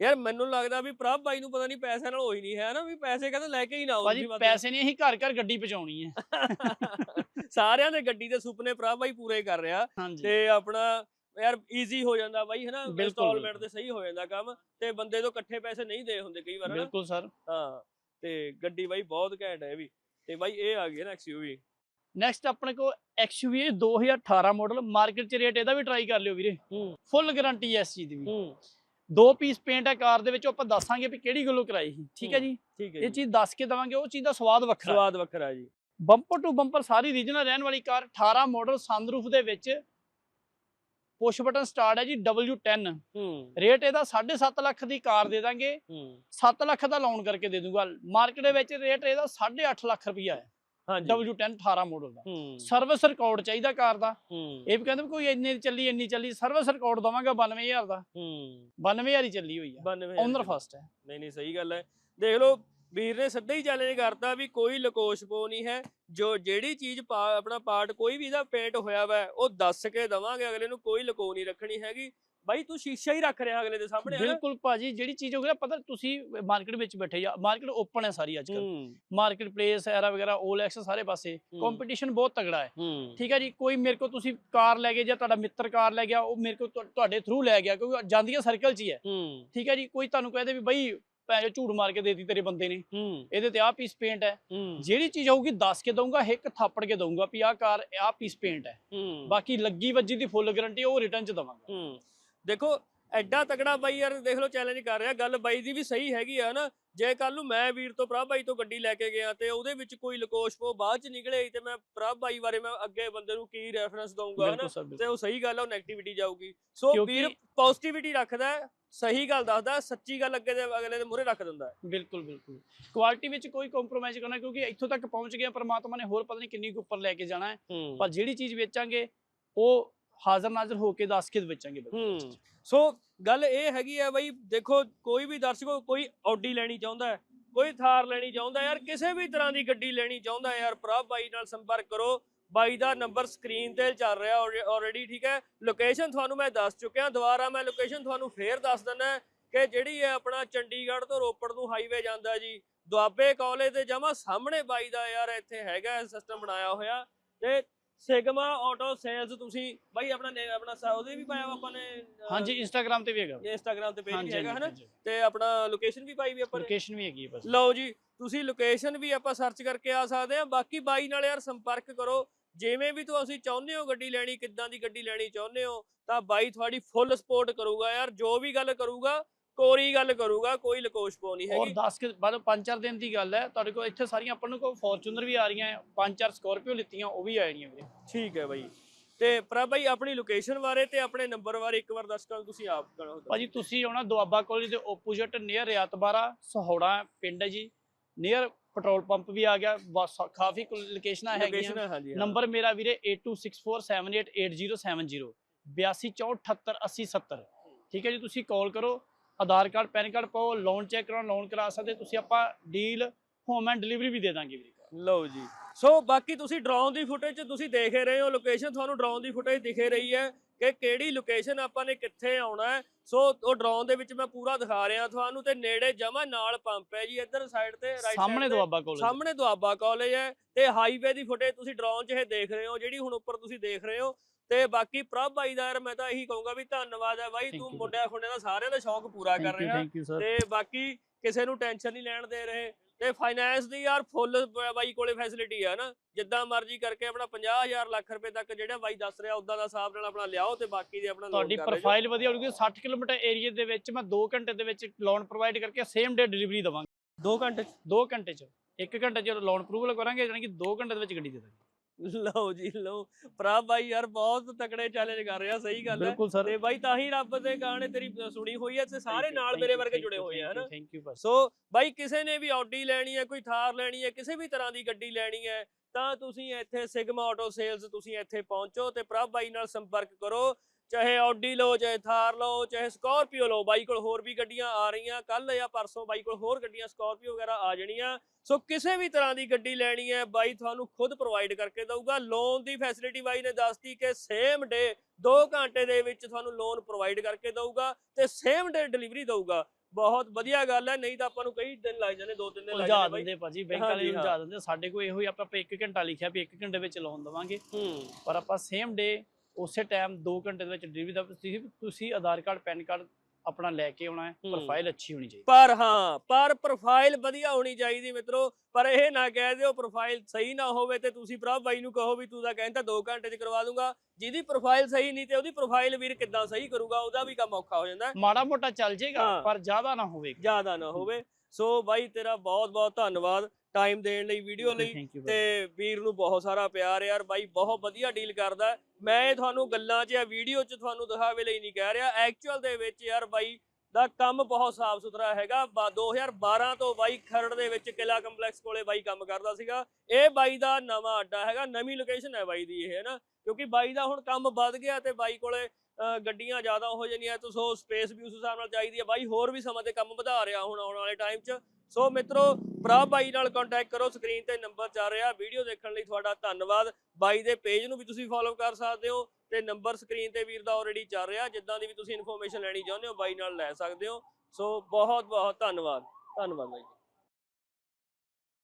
ਯਾਰ ਮੈਨੂੰ ਲੱਗਦਾ ਵੀ ਪ੍ਰਭ ਬਾਈ ਨੂੰ ਪਤਾ ਨਹੀਂ ਪੈਸੇ ਨਾਲ ਹੋਈ ਨਹੀਂ ਹੈ ਨਾ ਵੀ ਪੈਸੇ ਕਹਿੰਦੇ ਲੈ ਕੇ ਹੀ ਨਾ ਆਓ ਭਾਜੀ। ਪੈਸੇ ਨਹੀਂ ਅਸੀਂ ਘਰ ਘਰ ਗੱਡੀ ਪਹੁੰਚਾਉਣੀ ਹੈ। ਸਾਰਿਆਂ ਦੇ ਗੱਡੀ ਦੇ ਸੁਪਨੇ ਪ੍ਰਭ ਬਾਈ ਪੂਰੇ ਕਰ ਰਿਹਾ। ਤੇ ਆਪਣਾ ਯਾਰ ਈਜ਼ੀ ਹੋ ਜਾਂਦਾ ਬਾਈ ਹਨਾ? ਇੰਸਟਾਲਮੈਂਟ। ਤੇ ਸਹੀ ਹੋ ਜਾਂਦਾ ਕੰਮ। ਤੇ ਬੰਦੇ ਤੋਂ ਇਕੱਠੇ ਪੈਸੇ ਨਹੀਂ ਦੇ ਹੁੰਦੇ ਕਈ ਵਾਰ ਬਿਲਕੁਲ ਸਰ। ਹਾਂ ਤੇ ਗੱਡੀ ਬਾਈ ਬਹੁਤ ਘੈਂਟ ਹੈ ਵੀ। ਤੇ ਬਾਈ ਇਹ ਆ ਗਈ ਨਾ ਐਕਸਯੂਵੀ ਨੈਕਸਟ ਆਪਣੇ ਕੋਲ XUV 2018 ਮਾਡਲ ਮਾਰਕੀਟ 'ਚ ਰੇਟ ਇਹਦਾ ਵੀ ਟਰਾਈ ਕਰ ਲਿਓ ਵੀਰੇ। ਹੂੰ। ਫੁੱਲ ਗਾਰੰਟੀ ਇਸ ਚੀਜ਼ ਦੀ ਵੀ। ਹੂੰ। ਦੋ ਪੀਸ ਪੇਂਟ ਹੈ ਕਾਰ ਦੇ ਵਿੱਚ ਉਹ ਆਪਾਂ ਦੱਸਾਂਗੇ ਵੀ ਕਿਹੜੀ ਗੱਲੋਂ ਕਰਾਈ ਸੀ। ਠੀਕ ਹੈ ਜੀ? ਠੀਕ ਹੈ ਇਹ ਚੀਜ਼ ਦੱਸ ਕੇ ਦਵਾਂਗੇ ਉਹ ਚੀਜ਼ ਦਾ ਸਵਾਦ ਵੱਖਰਾ ਸਵਾਦ ਵੱਖਰਾ ਜੀ। ਬੰਪਰ ਟੂ ਬੰਪਰ ਸਾਰੀ ਰੀਜਨਲ ਰਹਿਣ ਵਾਲੀ ਕਾਰ 18 ਮਾਡਲ ਸਨਰੂਫ ਦੇ ਵਿੱਚ ਪੁਸ਼ ਬਟਨ ਸਟਾਰਟ ਹੈ ਜੀ W10 ਹੂੰ। ਰੇਟ ਇਹਦਾ 7.5 ਲੱਖ ਦੀ ਕਾਰ ਦੇ ਦਾਂਗੇ। ਹੂੰ। 7 ਲੱਖ ਦਾ ਲੋਨ ਕਰਕੇ ਦੇ ਦੂੰਗਾ। ਮਾਰਕੀਟ ਦੇ ਵਿੱਚ ਰੇਟ ਇਹਦਾ 8.5 ਲੱਖ ਰੁਪਈਆ ਹੈ। W10 18 ਮਾਡਲ ਦਾ। ਸਰਵਿਸ ਰਿਕਾਰਡ ਚਾਹੀਦਾ ਕਾਰ ਦਾ। ਇਹ ਵੀ ਕਹਿੰਦੇ ਕੋਈ ਇੰਨੀ ਦੀ ਚੱਲੀ ਇੰਨੀ ਚੱਲੀ ਸਰਵਿਸ ਰਿਕਾਰਡ ਦਵਾਂਗਾ 92000 ਦਾ। ਹੂੰ। 92000 ਹੀ ਚੱਲੀ ਹੋਈ ਆ। 92 ਓਨਰ ਫਸਟ ਹੈ। ਨਹੀਂ ਨਹੀਂ ਸਹੀ ਗੱਲ ਹੈ। ਦੇਖ ਲਓ ਵੀਰ ਨੇ ਸਿੱਧਾ ਹੀ ਚੈਲੰਜ ਕਰਤਾ ਵੀ ਕੋਈ ਲਕੋਸ਼ ਪੋ ਨਹੀਂ ਹੈ। ਜੋ ਜਿਹੜੀ ਚੀਜ਼ ਆਪਣਾ ਪਾਰਟ ਕੋਈ ਵੀ ਇਹਦਾ ਪੇਂਟ ਹੋਇਆ ਵਾ ਉਹ ਦੱਸ ਕੇ ਦਵਾਂਗੇ ਅਗਲੇ ਨੂੰ ਕੋਈ ਲਕੋ ਨਹੀਂ ਰੱਖਣੀ ਹੈਗੀ। ਬਾਈ ਤੂੰ ਸ਼ੀਸ਼ਾ ਹੀ ਰੱਖ ਰਿਹਾ ਅਗਲੇ ਦੇ ਸਾਹਮਣੇ? ਬਿਲਕੁਲ ਭਾਜੀ ਜਿਹੜੀ ਚੀਜ਼ ਹੋ ਗਈ ਨਾ ਪਤਾ ਤੁਸੀਂ ਮਾਰਕੀਟ ਵਿੱਚ ਬੈਠੇ ਜਾ ਮਾਰਕੀਟ ਓਪਨ ਹੈ ਸਾਰੀ ਅੱਜ ਕੱਲ੍ਹ। ਹੂੰ। ਮਾਰਕੀਟ ਪਲੇਸ ਐਰਾ ਵਗੈਰਾ OLX ਸਾਰੇ ਪਾਸੇ। ਕੰਪੀਟੀਸ਼ਨ ਬਹੁਤ ਤਗੜਾ ਹੈ। ਠੀਕ ਹੈ ਜੀ ਕੋਈ ਮੇਰੇ ਕੋਲ ਤੁਸੀਂ ਕਾਰ ਲੈ ਗਏ ਜਾਂ ਤੁਹਾਡਾ ਮਿੱਤਰ ਕਾਰ ਲੈ ਗਿਆ ਉਹ ਮੇਰੇ ਕੋਲ ਤੁਹਾ- ਤੁਹਾਡੇ ਥਰੂ ਲੈ ਗਿਆ ਕਿਉਂਕਿ ਜਾਂਦੀਆਂ ਸਰਕਲ 'ਚ ਹੀ ਹੈ। ਠੀਕ ਹੈ ਜੀ ਕੋਈ ਤੁਹਾਨੂੰ ਕਹਦੇ ਵੀ ਬਈ ਭੈਣ ਝੂਠ ਮਾਰ ਕੇ ਦੇਤੀ ਤੇਰੇ ਬੰਦੇ ਨੇ। ਇਹਦੇ ਤੇ ਆਹ ਪੀਸ ਪੇਂਟ ਹੈ। ਜਿਹੜੀ ਚੀਜ਼ ਹੋਊਗੀ ਦੱਸ ਕੇ ਦਊਂਗਾ ਇੱਕ ਥਾਪੜ ਕੇ ਦਊਂਗਾ ਵੀ ਆਹ ਕਾਰ ਆਹ ਪੀਸ ਪੇਂਟ ਹੈ। ਬਾਕੀ ਲੱਗੀ ਵੱਜੀ ਦੀ ਫੁੱਲ ਗਾਰੰਟੀ ਉਹ ਰਿਟਰਨ 'ਚ ਦਵਾਂਗਾ। ਦੇਖੋ ਐਡਾ ਤਕੜਾ ਬਾਈ ਯਾਰ ਦੇਖ ਲਓ ਚੈਲੰਜ ਕਰ ਰਿਹਾ। ਗੱਲ ਬਾਈ ਦੀ ਵੀ ਸਹੀ ਹੈਗੀ ਆ ਨਾ। ਜੇ ਕੱਲ ਨੂੰ ਮੈਂ ਵੀਰ ਤੋਂ ਪ੍ਰਭ ਬਾਈ ਤੋਂ ਗੱਡੀ ਲੈ ਕੇ ਗਿਆ ਤੇ ਉਹਦੇ ਵਿੱਚ ਕੋਈ ਲਕੋਸ਼ਪੋ ਬਾਅਦ ਚ ਨਿਕਲੇ ਤੇ ਮੈਂ ਪ੍ਰਭ ਬਾਈ ਬਾਰੇ ਮੈਂ ਅੱਗੇ ਬੰਦੇ ਨੂੰ ਕੀ ਰੈਫਰੈਂਸ ਦਊਂਗਾ ਹਨਾ? ਤੇ ਉਹ ਸਹੀ ਗੱਲ ਆ ਉਹ 네ਗੇਟਿਵਿਟੀ ਜਾਊਗੀ ਸੋ ਵੀਰ ਪੋਜ਼ਿਟਿਵਿਟੀ ਰੱਖਦਾ ਹੈ, ਸਹੀ ਗੱਲ ਦੱਸਦਾ ਸੱਚੀ ਗੱਲ ਅੱਗੇ ਦੇ ਅਗਲੇ ਦੇ ਮੂਹਰੇ ਰੱਖ ਦਿੰਦਾ। ਬਿਲਕੁਲ ਬਿਲਕੁਲ। ਕੁਆਲਿਟੀ ਵਿੱਚ ਕੋਈ ਕੰਪਰੋਮਾਈਜ਼ ਕਰਨਾ ਕਿਉਂਕਿ ਇੱਥੋਂ ਤੱਕ ਪਹੁੰਚ ਗਏ ਹਾਂ, ਪ੍ਰਮਾਤਮਾ ਨੇ ਹੋਰ ਪਤਾ ਨਹੀਂ ਕਿੰਨੀ ਕੁ ਉੱਪਰ ਲੈ ਕੇ ਜਾਣਾ ਹੈ। ਪਰ ਜਿਹੜੀ ਚੀਜ਼ ਵੇਚਾਂਗੇ ਉਹ ਹਾਜ਼ਰ ਨਾਜ਼ਰ ਹੋ ਕੇ ਦੱਸ ਕੇ ਵੇਚਾਂਗੇ। ਹੂੰ। ਸੋ ਗੱਲ ਇਹ ਹੈਗੀ ਆ ਬਈ ਦੇਖੋ ਕੋਈ ਵੀ ਦਰਸ਼ਕੋ ਕੋਈ ਆਡੀ ਲੈਣੀ ਚਾਹੁੰਦਾ ਹੈ ਕੋਈ ਥਾਰ ਲੈਣੀ ਚਾਹੁੰਦਾ ਯਾਰ ਕਿਸੇ ਵੀ ਤਰ੍ਹਾਂ ਦੀ ਗੱਡੀ ਲੈਣੀ ਚਾਹੁੰਦਾ ਯਾਰ ਪ੍ਰਭ ਬਾਈ ਨਾਲ ਸੰਪਰਕ ਕਰੋ। ਬਾਈ ਦਾ ਨੰਬਰ ਸਕਰੀਨ ਤੇ ਚੱਲ ਰਿਹਾ ਆਲਰੇਡੀ ਠੀਕ ਹੈ? ਲੋਕੇਸ਼ਨ ਤੁਹਾਨੂੰ ਮੈਂ ਦੱਸ ਚੁੱਕਿਆ ਦੁਬਾਰਾ ਮੈਂ ਲੋਕੇਸ਼ਨ ਤੁਹਾਨੂੰ ਫੇਰ ਦੱਸ ਦਿੰਦਾ ਕਿ ਜਿਹੜੀ ਹੈ ਆਪਣਾ ਚੰਡੀਗੜ੍ਹ ਤੋਂ ਰੋਪੜ ਨੂੰ ਹਾਈਵੇ ਜਾਂਦਾ ਜੀ ਦੁਆਬੇ ਕਾਲਜ ਦੇ ਜਮਾ ਸਾਹਮਣੇ ਬਾਈ ਦਾ ਯਾਰ ਇੱਥੇ ਹੈਗਾ ਸਿਸਟਮ ਬਣਾਇਆ ਹੋਇਆ। ਤੇ ਸਿਗਮਾ ਆਟੋ ਸੇਲਸ ਤੁਸੀਂ ਬਾਈ ਆਪਣਾ ਨੇ ਆਪਣਾ ਸਾ- ਉਹਦੇ ਵੀ ਪਾਇਆ ਵਾ ਆਪਾਂ ਨੇ ਅਹ, ਹਾਂਜੀ ਇੰਸਟਾਗ੍ਰam ਤੇ ਵੀ ਹੈਗਾ। ਇੰਸਟਾਗ੍ਰam ਤੇ ਪੇਜ ਹਾਂਜੀ ਹੈਗਾ ਹਨਾ? ਹਾਂਜੀ। ਤੇ ਆਪਣਾ ਲੋਕੇਸ਼ਨ ਵੀ ਪਾਈ ਵੀ ਆਪਾਂ ਨੇ। ਲੋਕੇਸ਼ਨ ਵੀ ਹੈਗੀ ਹੈ ਬਸ। ਲਓ ਜੀ ਤੁਸੀਂ ਲੋਕੇਸ਼ਨ ਵੀ ਆਪਾਂ ਸਰਚ ਕਰਕੇ ਆ ਸਕਦੇ ਆ। ਬਾਕੀ ਬਾਈ ਨਾਲ ਯਾਰ ਸੰਪਰਕ ਕਰੋ। ਜਿਵੇਂ ਵੀ ਤੁਸੀਂ ਚਾਹੁੰਦੇ ਹੋ ਗੱਡੀ ਲੈਣੀ ਕਿੱਦਾਂ ਦੀ ਗੱਡੀ ਲੈਣੀ ਚਾਹੁੰਦੇ ਹੋ ਤਾਂ ਬਾਈ ਤੁਹਾਡੀ ਫੁੱਲ ਸਪੋਰਟ ਕਰੂਗਾ ਯਾਰ। ਜੋ ਵੀ ਗੱਲ ਕਰੂਗਾ ਕੋਰੀ ਗੱਲ ਕਰੂਗਾ ਕੋਈ ਲਕੋਸ਼ਪੋ ਨਹੀਂ ਔਰ ਹੈਗੀ। 10 ਕੇ ਬਾਅਦ 5-4 ਦਿਨ ਦੀ ਗੱਲ ਹੈ ਤੁਹਾਡੇ ਕੋਲ ਇੱਥੇ ਸਾਰੀਆਂ ਆਪਾਂ ਨੂੰ ਕੋ ਫੋਰਚੂਨਰ ਵੀ ਆ ਰਹੀਆਂ 5-4 ਸਕੋਰਪੀਓ ਲਿੱਤੀਆਂ ਉਹ ਵੀ ਆ ਜਾਣੀਆਂ ਵੀਰੇ। ਠੀਕ ਹੈ ਬਾਈ। ਤੇ ਪਰ ਬਾਈ ਆਪਣੀ ਲੋਕੇਸ਼ਨ ਬਾਰੇ ਤੇ ਆਪਣੇ ਨੰਬਰ ਬਾਰੇ ਇੱਕ ਵਾਰ ਦੱਸ ਕਰ ਤੁਸੀਂ ਆਪ ਕਰੋ ਭਾਜੀ ਤੁਸੀਂ ਆਉਣਾ ਦੁਆਬਾ ਕਾਲਜ ਦੇ ਆਪੋਜ਼ਿਟ ਨੀਅਰ ਰਿਆਤਬਾਰਾ ਸਹੌੜਾ ਪਿੰਡ ਹੈ ਜੀ। ਨੀਅਰ ਪੈਟਰੋਲ ਪੰਪ ਵੀ ਆ ਗਿਆ ਬਸ ਕਾਫੀ ਲੋਕੇਸ਼ਨਾਂ ਹੈਗੀਆਂ। ਨੰਬਰ ਮੇਰਾ ਵੀਰੇ 8264788070 8264788070 ਠੀਕ ਹੈ ਜੀ ਤੁਸੀਂ ਕਾਲ ਕਰੋ ਆਧਾਰ ਕਾਰਡ ਪੈਨ ਕਾਰਡ ਪਾਓ ਲੋਨ ਚੈੱਕ ਕਰਾਉਣਾ ਲੋਨ ਕਰਾ ਸਕਦੇ ਤੁਸੀਂ ਆਪਾਂ ਡੀਲ ਹੋਮ ਐਂਡ ਡਿਲੀਵਰੀ ਵੀ ਦੇ ਦਾਂਗੇ ਵੀਰੇ। ਲਓ ਜੀ। ਸੋ ਬਾਕੀ ਤੁਸੀਂ ਡਰੋਨ ਦੀ ਫੁਟੇਜ ਤੁਸੀਂ ਦੇਖ ਰਹੇ ਹੋ ਲੋਕੇਸ਼ਨ ਤੁਹਾਨੂੰ ਡਰੋਨ ਦੀ ਫੁਟੇਜ ਦਿਖੇ ਰਹੀ ਹੈ ਕਿ ਕਿਹੜੀ ਲੋਕੇਸ਼ਨ ਆਪਾਂ ਨੇ ਕਿੱਥੇ ਆਉਣਾ ਹੈ। ਸੋ ਉਹ ਡਰੋਨ ਦੇ ਵਿੱਚ ਮੈਂ ਪੂਰਾ ਦਿਖਾ ਰਿਹਾ ਤੁਹਾਨੂੰ ਤੇ ਨੇੜੇ ਜਮਾ ਨਾਲ ਪੰਪ ਹੈ ਜੀ ਇੱਧਰ ਸਾਈਡ ਤੇ ਰਾਈਟ ਸਾਹਮਣੇ ਦੁਆਬਾ ਕਾਲਜ ਸਾਹਮਣੇ ਦੁਆਬਾ ਕਾਲਜ ਹੈ ਤੇ ਹਾਈਵੇ ਦੀ ਫੁਟੇਜ ਤੁਸੀਂ ਡਰੋਨ 'ਚ ਇਹ ਦੇਖ ਰਹੇ ਹੋ ਜਿਹੜੀ ਹੁਣ ਉੱਪਰ ਤੁਸੀਂ ਦੇਖ ਰਹੇ ਹੋ। ਤੇ ਬਾਕੀ ਪ੍ਰਭ ਬਾਈ ਦਾ ਯਾਰ ਮੈਂ ਤਾਂ ਇਹੀ ਕਹੂੰਗਾ ਵੀ ਧੰਨਵਾਦ ਹੈ ਬਾਈ ਤੂੰ ਮੁੰਡਿਆਂ ਖੁੰਡਿਆਂ ਦਾ ਸਾਰਿਆਂ ਦਾ ਸ਼ੌਕ ਪੂਰਾ ਕਰ ਰਿਹਾ ਤੇ ਬਾਕੀ ਕਿਸੇ ਨੂੰ ਟੈਨਸ਼ਨ ਨਹੀਂ ਲੈਣ ਦੇ ਰਹੇ। ਤੇ ਫਾਈਨੈਂਸ ਦੀ ਯਾਰ ਫੁੱਲ ਬਾਈ ਕੋਲੇ ਫੈਸਿਲਿਟੀ ਆ ਨਾ ਜਿੱਦਾਂ ਮਰਜ਼ੀ ਕਰਕੇ ਆਪਣਾ 50000 ਲੱਖ ਰੁਪਏ ਤੱਕ ਜਿਹੜਾ ਬਾਈ ਦੱਸ ਰਿਹਾ ਉਦਾਂ ਦਾ ਹਿਸਾਬ ਨਾਲ ਆਪਣਾ ਲਿਆਓ ਤੇ ਬਾਕੀ ਦੇ ਆਪਣਾ ਤੁਹਾਡੀ। ਪ੍ਰੋਫਾਈਲ ਵਧੀਆ ਹੋਊਗੀ 60 ਕਿਲੋਮੀਟਰ ਏਰੀਆ ਦੇ ਵਿੱਚ ਮੈਂ 2 ਘੰਟੇ ਦੇ ਵਿੱਚ ਲੋਨ ਪ੍ਰੋਵਾਈਡ ਕਰਕੇ ਸੇਮ ਡੇ ਡਿਲੀਵਰੀ ਦਵਾਂਗਾ। ਦੋ ਘੰਟੇ 'ਚ। 2 ਘੰਟੇ ਚ। 1 ਘੰਟੇ ਚ ਲੋਨ ਅਪਰੂਵਲ ਕਰਾਂਗੇ ਯਾਨੀ ਕਿ 2 ਘੰਟੇ ਦੇ ਵਿੱਚ ਗੱਡੀ ਦੇ ਦਾਂਗੇ। ਲਓ ਜੀ ਲਓ। ਭਰਾ ਬਾਈ ਯਾਰ ਬਹੁਤ ਤਕੜੇ ਚੈਲੰਜ ਕਰ ਰਿਹਾ ਸਹੀ ਗੱਲ ਹੈ। ਬਿਲਕੁਲ ਸਰ। ਤੇ ਬਾਈ ਤਾਂ ਹੀ ਰੱਬ ਦੇ ਗਾਣੇ ਤੇਰੀ ਸੁਣੀ ਹੋਈ ਹੈ ਤੇ ਸਾਰੇ ਨਾਲ ਮੇਰੇ ਵਰਗੇ ਜੁੜੇ ਹੋਏ ਆ ਹਨਾ? ਥੈਂਕ ਯੂ ਬਸ। ਸੋ ਬਾਈ ਕਿਸੇ ਨੇ ਵੀ ਆਡੀ ਲੈਣੀ ਹੈ ਕੋਈ ਥਾਰ ਲੈਣੀ ਹੈ ਕਿਸੇ ਵੀ ਤਰ੍ਹਾਂ ਦੀ ਗੱਡੀ ਲੈਣੀ ਹੈ ਤਾਂ ਤੁਸੀਂ ਇੱਥੇ ਸਿਗਮਾ ਆਟੋ ਸੇਲਸ ਤੁਸੀਂ ਇੱਥੇ ਪਹੁੰਚੋ ਤੇ ਪ੍ਰਭ ਬਾਈ ਨਾਲ ਸੰਪਰਕ ਕਰੋ। ਚਾਹੇ ਆਡੀ ਲਓ ਚਾਹੇ ਥਾਰ ਲਓ ਚਾਹੇ ਸਕਾਰਪੀਓ ਲਓ ਬਾਈ ਕੋਲ ਹੋਰ ਵੀ ਗੱਡੀਆਂ ਆ ਰਹੀਆਂ। ਕੱਲ ਜਾਂ ਪਰਸੋਂ ਬਾਈ ਕੋਲ ਹੋਰ ਗੱਡੀਆਂ ਸਕਾਰਪੀਓ ਵਗੈਰਾ ਆ ਜਾਣੀਆਂ। ਸੋ ਕਿਸੇ ਵੀ ਤਰ੍ਹਾਂ ਦੀ ਗੱਡੀ ਲੈਣੀ ਹੈ ਬਾਈ ਤੁਹਾਨੂੰ ਖੁਦ ਪ੍ਰੋਵਾਈਡ ਕਰਕੇ ਦਊਗਾ। ਲੋਨ ਦੀ ਫੈਸਿਲਿਟੀ ਬਾਈ ਨੇ ਦੱਸਤੀ ਕਿ ਸੇਮ ਡੇ 2 ਘੰਟੇ ਦੇ ਵਿੱਚ ਤੁਹਾਨੂੰ ਲੋਨ ਪ੍ਰੋਵਾਈਡ ਕਰਕੇ ਦਊਗਾ ਤੇ ਸੇਮ ਡੇ ਡਿਲੀਵਰੀ ਦਊਗਾ। ਬਹੁਤ ਵਧੀਆ ਗੱਲ ਹੈ ਨਹੀਂ ਤਾਂ ਆਪਾਂ ਨੂੰ ਕਈ ਦਿਨ ਲੱਗ ਜਾਂਦੇ ਦੋ ਤਿੰਨ ਦਿਨ ਲੱਗ ਜਾਂਦੇ ਦਿੰਦੇ ਭਾਜੀ ਬੈਂਕ ਵਾਲੇ। ਉਲਝਾ ਦਿੰਦੇ ਸਾਡੇ ਕੋਲ ਇਹੋ ਹੀ ਆਪਾਂ 1 ਘੰਟਾ ਲਿਖਿਆ ਵੀ 1 ਘੰਟੇ ਵਿੱਚ ਲੋਨ ਦਵਾਂਗੇ। ਪਰ ਆਪਾਂ ਸੇਮ ਡੇ ਉਸੇ ਟਾਈਮ 2 ਘੰਟੇ ਦੇ ਵਿੱਚ ਡਿਲੀਵਰੀ ਦਾ ਤੁਸੀਂ ਤੁਸੀਂ ਆਧਾਰ ਕਾਰਡ ਪੈਨ ਕਾਰਡ ਆਪਣਾ ਲੈ ਕੇ ਆਉਣਾ ਹੈ। ਪ੍ਰੋਫਾਈਲ ਅੱਛੀ ਹੋਣੀ ਚਾਹੀਦੀ। ਪਰ ਹਾਂ ਪਰ ਪ੍ਰੋਫਾਈਲ ਵਧੀਆ ਹੋਣੀ ਚਾਹੀਦੀ ਮਿੱਤਰੋ। ਪਰ ਇਹ ਨਾ ਕਹਿ ਦਿਓ ਪ੍ਰੋਫਾਈਲ ਸਹੀ ਨਾ ਹੋਵੇ ਤੇ ਤੁਸੀਂ ਭਰਾ ਬਾਈ ਨੂੰ ਕਹੋ ਵੀ ਤੂੰ ਤਾਂ ਕਹਿੰਦਾ 2 ਘੰਟੇ 'ਚ ਕਰਵਾ ਦੂੰਗਾ। ਜਿਹਦੀ ਪ੍ਰੋਫਾਈਲ ਸਹੀ ਨਹੀਂ ਤੇ ਉਹਦੀ ਪ੍ਰੋਫਾਈਲ ਵੀਰ ਕਿੱਦਾਂ ਸਹੀ ਕਰੂਗਾ ਉਹਦਾ ਵੀ ਕੰਮ ਔਖਾ ਹੋ ਜਾਂਦਾ। ਮਾੜਾ ਮੋਟਾ ਚੱਲ ਜਾਏਗਾ ਹਾਂ। ਪਰ ਜ਼ਿਆਦਾ ਨਾ ਹੋਵੇ। ਜ਼ਿਆਦਾ ਨਾ ਹੋਵੇ। ਸੋ ਬਾਈ ਤੇਰਾ ਬਹੁਤ ਬਹੁਤ ਧੰਨਵਾਦ। ਟਾਈਮ ਦੇਣ ਲਈ ਵੀਡੀਓ ਲਈ ਤੇ ਵੀਰ ਨੂੰ ਬਹੁਤ ਸਾਰਾ ਪਿਆਰ ਯਾਰ ਬਾਈ ਬਹੁਤ ਵਧੀਆ ਡੀਲ ਕਰਦਾ। ਮੈਂ ਇਹ ਤੁਹਾਨੂੰ ਗੱਲਾਂ 'ਚ ਜਾਂ ਵੀਡੀਓ 'ਚ ਤੁਹਾਨੂੰ ਦਿਖਾਵੇ ਲਈ ਨਹੀਂ ਕਹਿ ਰਿਹਾ। ਐਕਚੁਅਲ ਦੇ ਵਿੱਚ ਯਾਰ ਬਾਈ ਦਾ ਕੰਮ ਬਹੁਤ ਸਾਫ਼ ਸੁਥਰਾ ਹੈਗਾ। ਬਾ- 2012 ਤੋਂ ਬਾਈ ਖਰੜ ਦੇ ਵਿੱਚ ਕਿਲਾ ਕੰਪਲੈਕਸ ਕੋਲੇ ਬਾਈ ਕੰਮ ਕਰਦਾ ਸੀਗਾ। ਇਹ ਬਾਈ ਦਾ ਨਵਾਂ ਅੱਡਾ ਹੈਗਾ ਨਵੀਂ ਲੋਕੇਸ਼ਨ ਹੈ ਬਾਈ ਦੀ ਇਹ ਹੈ ਨਾ? ਕਿਉਂਕਿ ਬਾਈ ਦਾ ਹੁਣ ਕੰਮ ਵੱਧ ਗਿਆ ਤੇ ਬਾਈ ਕੋਲੇ ਗੱਡੀਆਂ ਜ਼ਿਆਦਾ ਹੋ ਜਾਂਦੀਆਂ ਤੇ ਸੋ ਸਪੇਸ ਵੀ ਉਸ ਹਿਸਾਬ ਨਾਲ ਚਾਹੀਦੀ ਹੈ। ਬਾਈ ਹੋਰ ਵੀ ਸਮਾਂ ਤੇ ਕੰਮ ਵਧਾ ਰਿਹਾ ਹੁਣ ਆਉਣ ਵਾਲੇ ਟਾਈਮ 'ਚ। ਸੋ ਮਿੱਤਰੋ, ਭਰਾ ਬਾਈ ਨਾਲ ਕੰਟੈਕਟ ਕਰੋ ਸਕਰੀਨ ਤੇ ਨੰਬਰ ਚੱਲ ਰਿਹਾ ਵੀਡੀਓ ਦੇਖਣ ਲਈ ਤੁਹਾਡਾ ਧੰਨਵਾਦ। ਬਾਈ ਦੇ ਪੇਜ ਨੂੰ ਵੀ ਤੁਸੀਂ ਫੋਲੋ ਕਰ ਸਕਦੇ ਹੋ ਤੇ ਨੰਬਰ ਸਕਰੀਨ ਤੇ ਵੀਰ ਦਾ ਆਲਰੇਡੀ ਚੱਲ ਰਿਹਾ, ਜਿੱਦਾਂ ਦੀ ਵੀ ਤੁਸੀਂ ਇਨਫੋਰਮੇਸ਼ਨ ਲੈਣੀ ਚਾਹੁੰਦੇ ਹੋ, ਬਾਈ ਨਾਲ ਲੈ ਸਕਦੇ ਹੋ। ਸੋ ਬਹੁਤ ਬਹੁਤ ਧੰਨਵਾਦ। ਧੰਨਵਾਦ ਬਾਈ